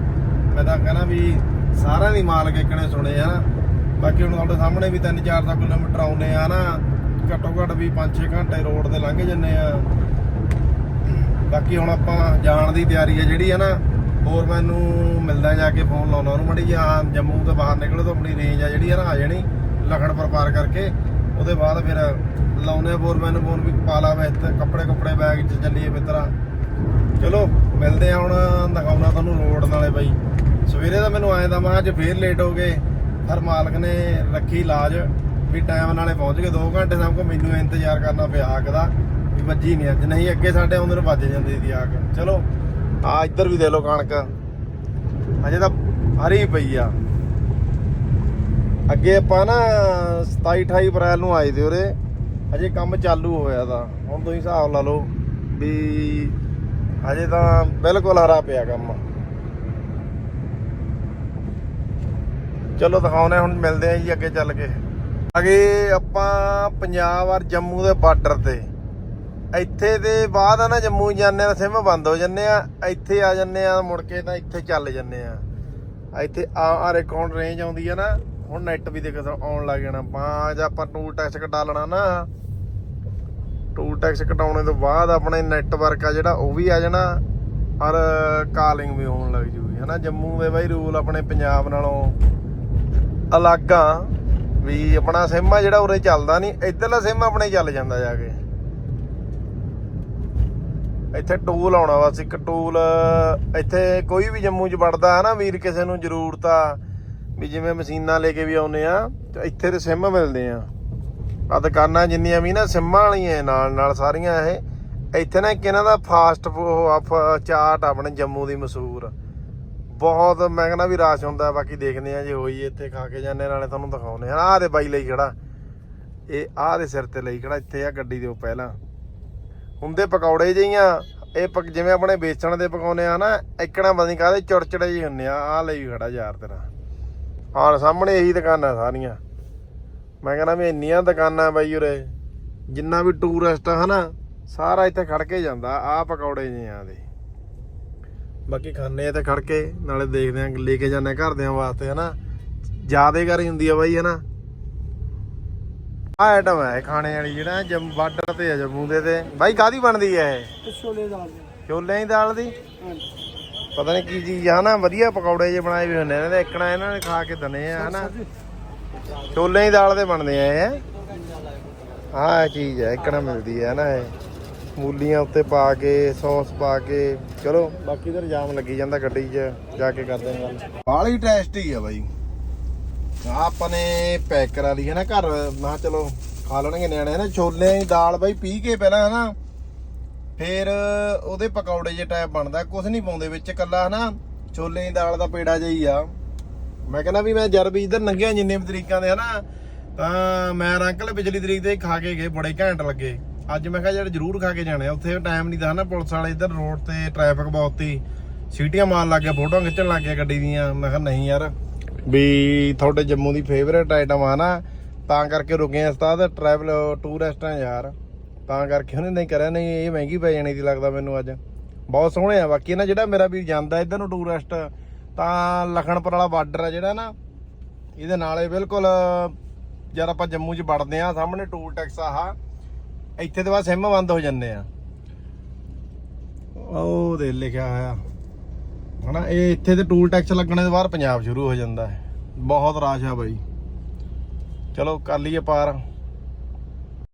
ਮੈਂ ਤਾਂ ਕਹਿੰਦਾ ਵੀ ਸਾਰਿਆਂ ਦੀ ਮਾਲਕ ਇੱਕ ਨੇ ਸੁਣੇ ਆ ਨਾ। ਬਾਕੀ ਹੁਣ ਤੁਹਾਡੇ ਸਾਹਮਣੇ ਵੀ 3-400 ਕਿਲੋਮੀਟਰ ਆਉਨੇ ਆ ਨਾ, ਘੱਟੋ ਘੱਟ ਵੀ 5-6 ਘੰਟੇ ਰੋਡ ਤੇ ਲੰਘ ਜੰਨੇ ਆ। ਬਾਕੀ ਹੁਣ ਆਪਾਂ ਜਾਣ ਦੀ ਤਿਆਰੀ ਹੈ ਜਿਹੜੀ ਹੈ ਨਾ, ਹੋਰ ਮੈਨੂੰ ਮਿਲਦਾ ਜਾ ਕੇ ਫੋਨ ਲਾਉਣਾ ਉਹਨੂੰ ਮੜੀ ਜਾਂ ਜੰਮੂ ਤੋਂ ਬਾਹਰ ਨਿਕਲੋ ਤਾਂ ਆਪਣੀ ਰੇਂਜ ਆ ਜਿਹੜੀ ਹੈ ਨਾ, ਆ ਜਾਣੀ ਲਖਣਪੁਰ ਪਾਰ ਕਰਕੇ। ਉਹਦੇ ਬਾਅਦ ਫਿਰ ਲਾਉਨੇ ਹੋਰ ਮੈਨੂੰ ਫੋਨ ਵੀ ਪਾ ਲਾ ਮੈਂ ਇੱਥੇ, ਕੱਪੜੇ ਕੱਪੜੇ ਬੈਗ 'ਚ ਚੱਲੀਏ ਮਿੱਤਰਾ। ਚਲੋ, ਮਿਲਦੇ ਆ ਹੁਣ ਦਿਖਾਉਣਾ ਤੁਹਾਨੂੰ ਰੋਡ ਨਾਲੇ ਬਾਈ। ਸਵੇਰੇ ਤਾਂ ਮੈਨੂੰ ਆਏ ਦਾ ਮੈਂ ਅੱਜ ਫੇਰ ਲੇਟ ਹੋ ਗਏ। ਹਰ ਮਾਲਕ ਨੇ ਰੱਖੀ ਲਾਜ ਵੀ ਟਾਈਮ ਨਾਲੇ ਪਹੁੰਚ ਗਏ। 2 ਘੰਟੇ ਸਭ ਕੋ ਮੈਨੂੰ ਇੰਤਜ਼ਾਰ ਕਰਨਾ ਪਿਆ ਆਗ ਦਾ ਵੀ ਵੱਜੀ ਨਹੀਂ ਅੱਜ। ਨਹੀਂ, ਅੱਗੇ ਸਾਡੇ ਆਉਂਦੇ ਨੂੰ ਵੱਜ ਜਾਂਦੀ ਸੀ ਆਗ ਚਲੋ, ਆ ਇੱਧਰ ਵੀ ਦੇ ਲਓ ਕਣਕ। ਅਜੇ ਤਾਂ ਹਰੀ ਪਈ ਆ। ਅੱਗੇ ਆਪਾਂ ਨਾ 27 28 ਅਪ੍ਰੈਲ ਨੂੰ ਆਏ ਤੇ ਉਰੇ। ਅਜੇ ਕੰਮ ਚਾਲੂ ਹੋਇਆ ਦਾ ਹੁਣ ਤੁਸੀਂ ਹਿਸਾਬ ਲਾ ਲਓ ਵੀ ਅਜੇ ਤਾਂ ਬਿਲਕੁਲ ਹਰਾ ਪਿਆ ਕੰਮ। ਚਲੋ ਦਿਖਾਉਨੇ ਹੁਣ ਮਿਲਦੇ ਆ ਜੀ ਅੱਗੇ ਚੱਲ ਕੇ। ਅਗੇ ਆਪਾਂ ਪੰਜਾਬ ਔਰ ਜੰਮੂ ਦੇ ਬਾਰਡਰ ਤੇ। ਇੱਥੇ ਦੇ ਬਾਅਦ ਆ ਨਾ, ਜੰਮੂ ਜਾਂਦੇ ਆ ਸਿਮ ਬੰਦ ਹੋ ਜਾਂਦੇ ਆ। ਇੱਥੇ ਆ ਜਾਂਦੇ ਆ, ਮੁੜ ਕੇ ਤਾਂ ਇੱਥੇ ਚੱਲ ਜਾਂਦੇ ਆ। ਇੱਥੇ ਆ ਆ ਰਿਕਾਰਡ ਰੇਂਜ ਆਉਂਦੀ ਆ ਨਾ। ਹੁਣ ਨੈਟ ਵੀ ਦੇਖ ਆਉਣ ਲੱਗ ਜਾਣਾ। ਪੰਜ ਆਪਾਂ ਟੂਲ ਟੈਕਸ ਕਟਾ ਲੈਣਾ ਨਾ। ਟੂਲ ਟੈਕਸ ਕਟਾਉਣੇ ਤੋਂ ਬਾਅਦ ਆਪਣੇ ਨੈਟਵਰਕ ਆ ਜਿਹੜਾ, ਉਹ ਵੀ ਆ ਜਾਣਾ। ਔਰ ਕਾਲਿੰਗ ਵੀ ਹੋਣ ਲੱਗ ਜੂਗੀ, ਹਨਾ? ਜੰਮੂ ਦੇ ਬਾਈ ਰੂਲ ਆਪਣੇ ਪੰਜਾਬ ਨਾਲੋਂ ਅਲੱਗ ਆ ਵੀ ਆਪਣਾ ਸਿਮ ਆ ਜਿਹੜਾ ਉਰੇ ਚੱਲਦਾ ਨਹੀਂ, ਇੱਧਰਲਾ ਸਿਮ ਆਪਣੇ ਚੱਲ ਜਾਂਦਾ ਜਾ ਕੇ। ਇੱਥੇ ਟੂਲ ਆਉਣਾ ਬਸ, ਇੱਕ ਟੂਲ ਇੱਥੇ ਕੋਈ ਵੀ ਜੰਮੂ 'ਚ ਵੜਦਾ ਹੈ ਨਾ ਵੀਰ, ਕਿਸੇ ਨੂੰ ਜ਼ਰੂਰਤ ਆ ਵੀ ਜਿਵੇਂ ਮਸ਼ੀਨਾਂ ਲੈ ਕੇ ਵੀ ਆਉਨੇ ਆ, ਤੇ ਇੱਥੇ ਦੇ ਸਿਮ ਮਿਲਦੇ ਆ। ਆ ਦੁਕਾਨਾਂ ਜਿੰਨੀਆਂ ਵੀ ਨਾ ਸਿਮਾਂ ਵਾਲੀਆਂ ਨਾਲ ਨਾਲ ਸਾਰੀਆਂ ਇਹ। ਇੱਥੇ ਨਾ ਇੱਕ ਇਹਨਾਂ ਦਾ ਫਾਸਟ ਚਾਟ ਆਪਣੇ ਜੰਮੂ ਦੀ ਮਸ਼ਹੂਰ। ਬਹੁਤ, ਮੈਂ ਕਹਿੰਦਾ ਵੀ ਰਾਸ਼ ਹੁੰਦਾ, ਬਾਕੀ ਦੇਖਦੇ ਆ ਜੇ ਹੋਈ ਇੱਥੇ ਖਾ ਕੇ ਜਾਂਦੇ, ਨਾਲੇ ਤੁਹਾਨੂੰ ਦਿਖਾਉਨੇ ਆ ਆਹ ਦੇ ਬਾਈ ਲਈ ਖੜਾ। ਇਹ ਆਹ ਦੇ ਸਿਰ ਤੇ ਲਈ ਖੜਾ, ਇੱਥੇ ਆ ਗੱਡੀ ਦੇ ਉਹ ਪਹਿਲਾਂ। ਹੁੰਦੇ ਪਕੌੜੇ ਜਿਹੀਆਂ, ਇਹ ਪਕ, ਜਿਵੇਂ ਆਪਣੇ ਵੇਚਣ ਦੇ ਪਕਾਉਨੇ ਆ ਨਾ, ਇੱਕਣਾ ਬਣੀ ਕਾਹਦੇ ਚੁਰਚੜੇ ਜਿਹੇ ਹੁੰਨੇ ਆ, ਆਹ ਲਈ ਖੜਾ ਯਾਰ ਤੇਰਾ। ਹਾਂ ਸਾਹਮਣੇ ਇਹੀ ਦੁਕਾਨਾਂ ਸਾਰੀਆਂ। ਮੈਂ ਕਹਿੰਦਾ ਵੀ ਇੰਨੀਆਂ ਦੁਕਾਨਾਂ ਬਾਈ ਉਰੇ, ਜਿੰਨਾ ਵੀ ਟੂਰਿਸਟ ਆ ਹਨਾ, ਸਾਰਾ ਇੱਥੇ ਖੜ ਕੇ ਜਾਂਦਾ, ਆਹ ਪਕੌੜੇ ਜਿਹੇ ਆ ਦੇ। ਬਾਕੀ ਖਾਣੇ ਆ ਤੇ ਖੜ ਕੇ ਨਾਲੇ ਦੇਖਦੇ ਆਂ ਲੈ ਕੇ ਜਾਂਦੇ ਆ ਘਰਦਿਆਂ ਵਾਸਤੇ ਹਨਾ? ਯਾਦੇਗਾਰੀ ਹੁੰਦੀ ਆ ਬਾਈ ਹਨਾ? ਆ ਆਈਟਮ ਹੈ ਖਾਣੇ ਵਾਲੀ ਜਿਹੜਾ ਜੰਮ ਬਾਰਡਰ ਤੇ ਆ ਜੰਮੂ ਦੇ ਤੇ। ਬਾਈ ਕਾਦੀ ਬਣਦੀ ਹੈ ਇਹ? ਛੋਲੇ ਦਾਲ ਦੇ। ਦਾਲ ਦੀ? ਪਤਾ ਨਹੀਂ ਕੀ ਚੀਜ਼ ਆ ਨਾ ਵਧੀਆ ਪਕੌੜੇ ਜੇ ਬਣਾਏ ਵੀ ਹੁੰਦੇ ਨੇ ਤੇ ਇੱਕਣਾ ਇਹਨਾਂ ਨੇ ਖਾ ਕੇ ਦਨੇ ਆ ਹਨਾ? ਛੋਲਿਆਂ ਦੀ ਦਾਲ ਦੇ ਬਣਦੇ ਆ ਇਹ। ਆਹ ਚੀਜ਼ ਹੈ ਇੱਕਣਾ ਮਿਲਦੀ ਹੈ ਨਾ ਇਹ? ਮੂਲੀਆਂ ਉੱਤੇ ਪਾ ਕੇ, ਸੌਸ ਪਾ ਕੇ, ਚਲੋ, ਬਾਕੀ ਤਾਂ ਜਾਮ ਲੱਗੀ ਜਾਂਦਾ ਗੱਡੀ 'ਚ, ਜਾ ਕੇ ਕਰਦੇ ਹਾਂ ਗੱਲ। ਬਾਲੀ ਟੇਸਟੀ ਆ ਬਾਈ। ਆਪਾਂ ਨੇ ਪੈਕ ਕਰਾ ਲਈ ਹੈ ਨਾ ਘਰ, ਮੈਂ ਚਲੋ ਖਾ ਲੈਣਗੇ ਨਿਆਣੇ ਨਾ ਛੋਲਿਆਂ ਦੀ ਦਾਲ ਬਾਈ ਪੀ ਕੇ ਪਹਿਲਾਂ ਹਨਾ। ਫਿਰ ਉਹਦੇ ਪਕੌੜੇ ਜੇ ਟਾਈਪ ਬਣਦਾ ਕੁਝ ਨਹੀਂ ਪਾਉਂਦੇ ਵਿੱਚ ਕੱਲਾ ਹਨਾ। ਛੋਲੇ ਦੀ ਦਾਲ ਦਾ ਪੇੜਾ ਜਿਹੀ ਆ। ਮੈਂ ਕਹਿੰਦਾ ਵੀ ਮੈਂ ਜਦ ਵੀ ਇਧਰ ਲੰਘਿਆ ਜਿੰਨੇ ਵੀ ਤਰੀਕਾਂ ਦੇ ਹਨਾ, ਤਾਂ ਮੈਂ ਅੰਕਲ ਪਿਛਲੀ ਤਰੀਕ ਤੇ ਖਾ ਕੇ ਗਏ, ਬੜੇ ਘੈਂਟ ਲੱਗੇ। ਅੱਜ ਮੈਂ ਕਿਹਾ ਯਾਰ ਜ਼ਰੂਰ ਖਾ ਕੇ ਜਾਣੇ ਆ। ਉੱਥੇ ਟਾਈਮ ਨਹੀਂ ਦਾ ਨਾ ਪੁਲਿਸ ਵਾਲੇ ਇੱਧਰ ਰੋਡ ਤੇ ਟ੍ਰੈਫਿਕ ਬਹੁਤ ਸੀ। ਸੀਟੀਆਂ ਮਾਰਨ ਲੱਗ ਗਏ, ਫੋਟੋਆਂ ਖਿੱਚਣ ਲੱਗ ਗਏ ਗੱਡੀ ਦੀਆਂ। ਮੈਂ ਕਿਹਾ ਨਹੀਂ ਯਾਰ, ਵੀ ਤੁਹਾਡੇ ਜੰਮੂ ਦੀ ਫੇਵਰੇਟ ਆਈਟਮ ਆ ਨਾ, ਤਾਂ ਕਰਕੇ ਰੁਕੇ ਆ ਉਸਤਾਦ ਟਰੈਵਲ ਟੂਰਿਸਟਾਂ ਯਾਰ। ਤਾਂ ਕਰਕੇ ਉਹਨੇ ਨਹੀਂ ਕਰਿਆ, ਨਹੀਂ, ਇਹ ਮਹਿੰਗੀ ਪੈ ਜਾਣੀ ਦੀ ਲੱਗਦਾ ਮੈਨੂੰ ਅੱਜ। ਬਹੁਤ ਸੋਹਣੇ ਆ, ਬਾਕੀ ਨਾ ਜਿਹੜਾ ਮੇਰਾ ਵੀ ਜਾਂਦਾ ਇੱਧਰ ਨੂੰ ਟੂਰਿਸਟ ਤਾਂ ਲਖਣਪੁਰ ਵਾਲਾ ਬਾਰਡਰ ਆ ਜਿਹੜਾ ਨਾ, ਇਹਦੇ ਨਾਲੇ ਬਿਲਕੁਲ, ਜਦ ਆਪਾਂ ਜੰਮੂ 'ਚ ਵੜਦੇ ਆ, ਸਾਹਮਣੇ ਟੂਲ ਟੈਕਸ ਆਹ। ਇੱਥੇ ਤੋਂ ਬਾਅਦ ਸਿਮ ਬੰਦ ਹੋ ਜਾਂਦੇ ਆ। ਉਹ ਦੇ ਲਿਖਿਆ ਹੋਇਆ। ਹਨਾ, ਇਹ ਇੱਥੇ ਤੇ ਟੂਲ ਟੈਕਸ ਲੱਗਣੇ ਤੋਂ ਬਾਅਦ ਪੰਜਾਬ ਸ਼ੁਰੂ ਹੋ ਜਾਂਦਾ ਹੈ। ਬਹੁਤ ਰਾਸ਼ ਆ ਬਾਈ। ਚਲੋ, ਕਰ ਲਈਏ ਪਾਰ।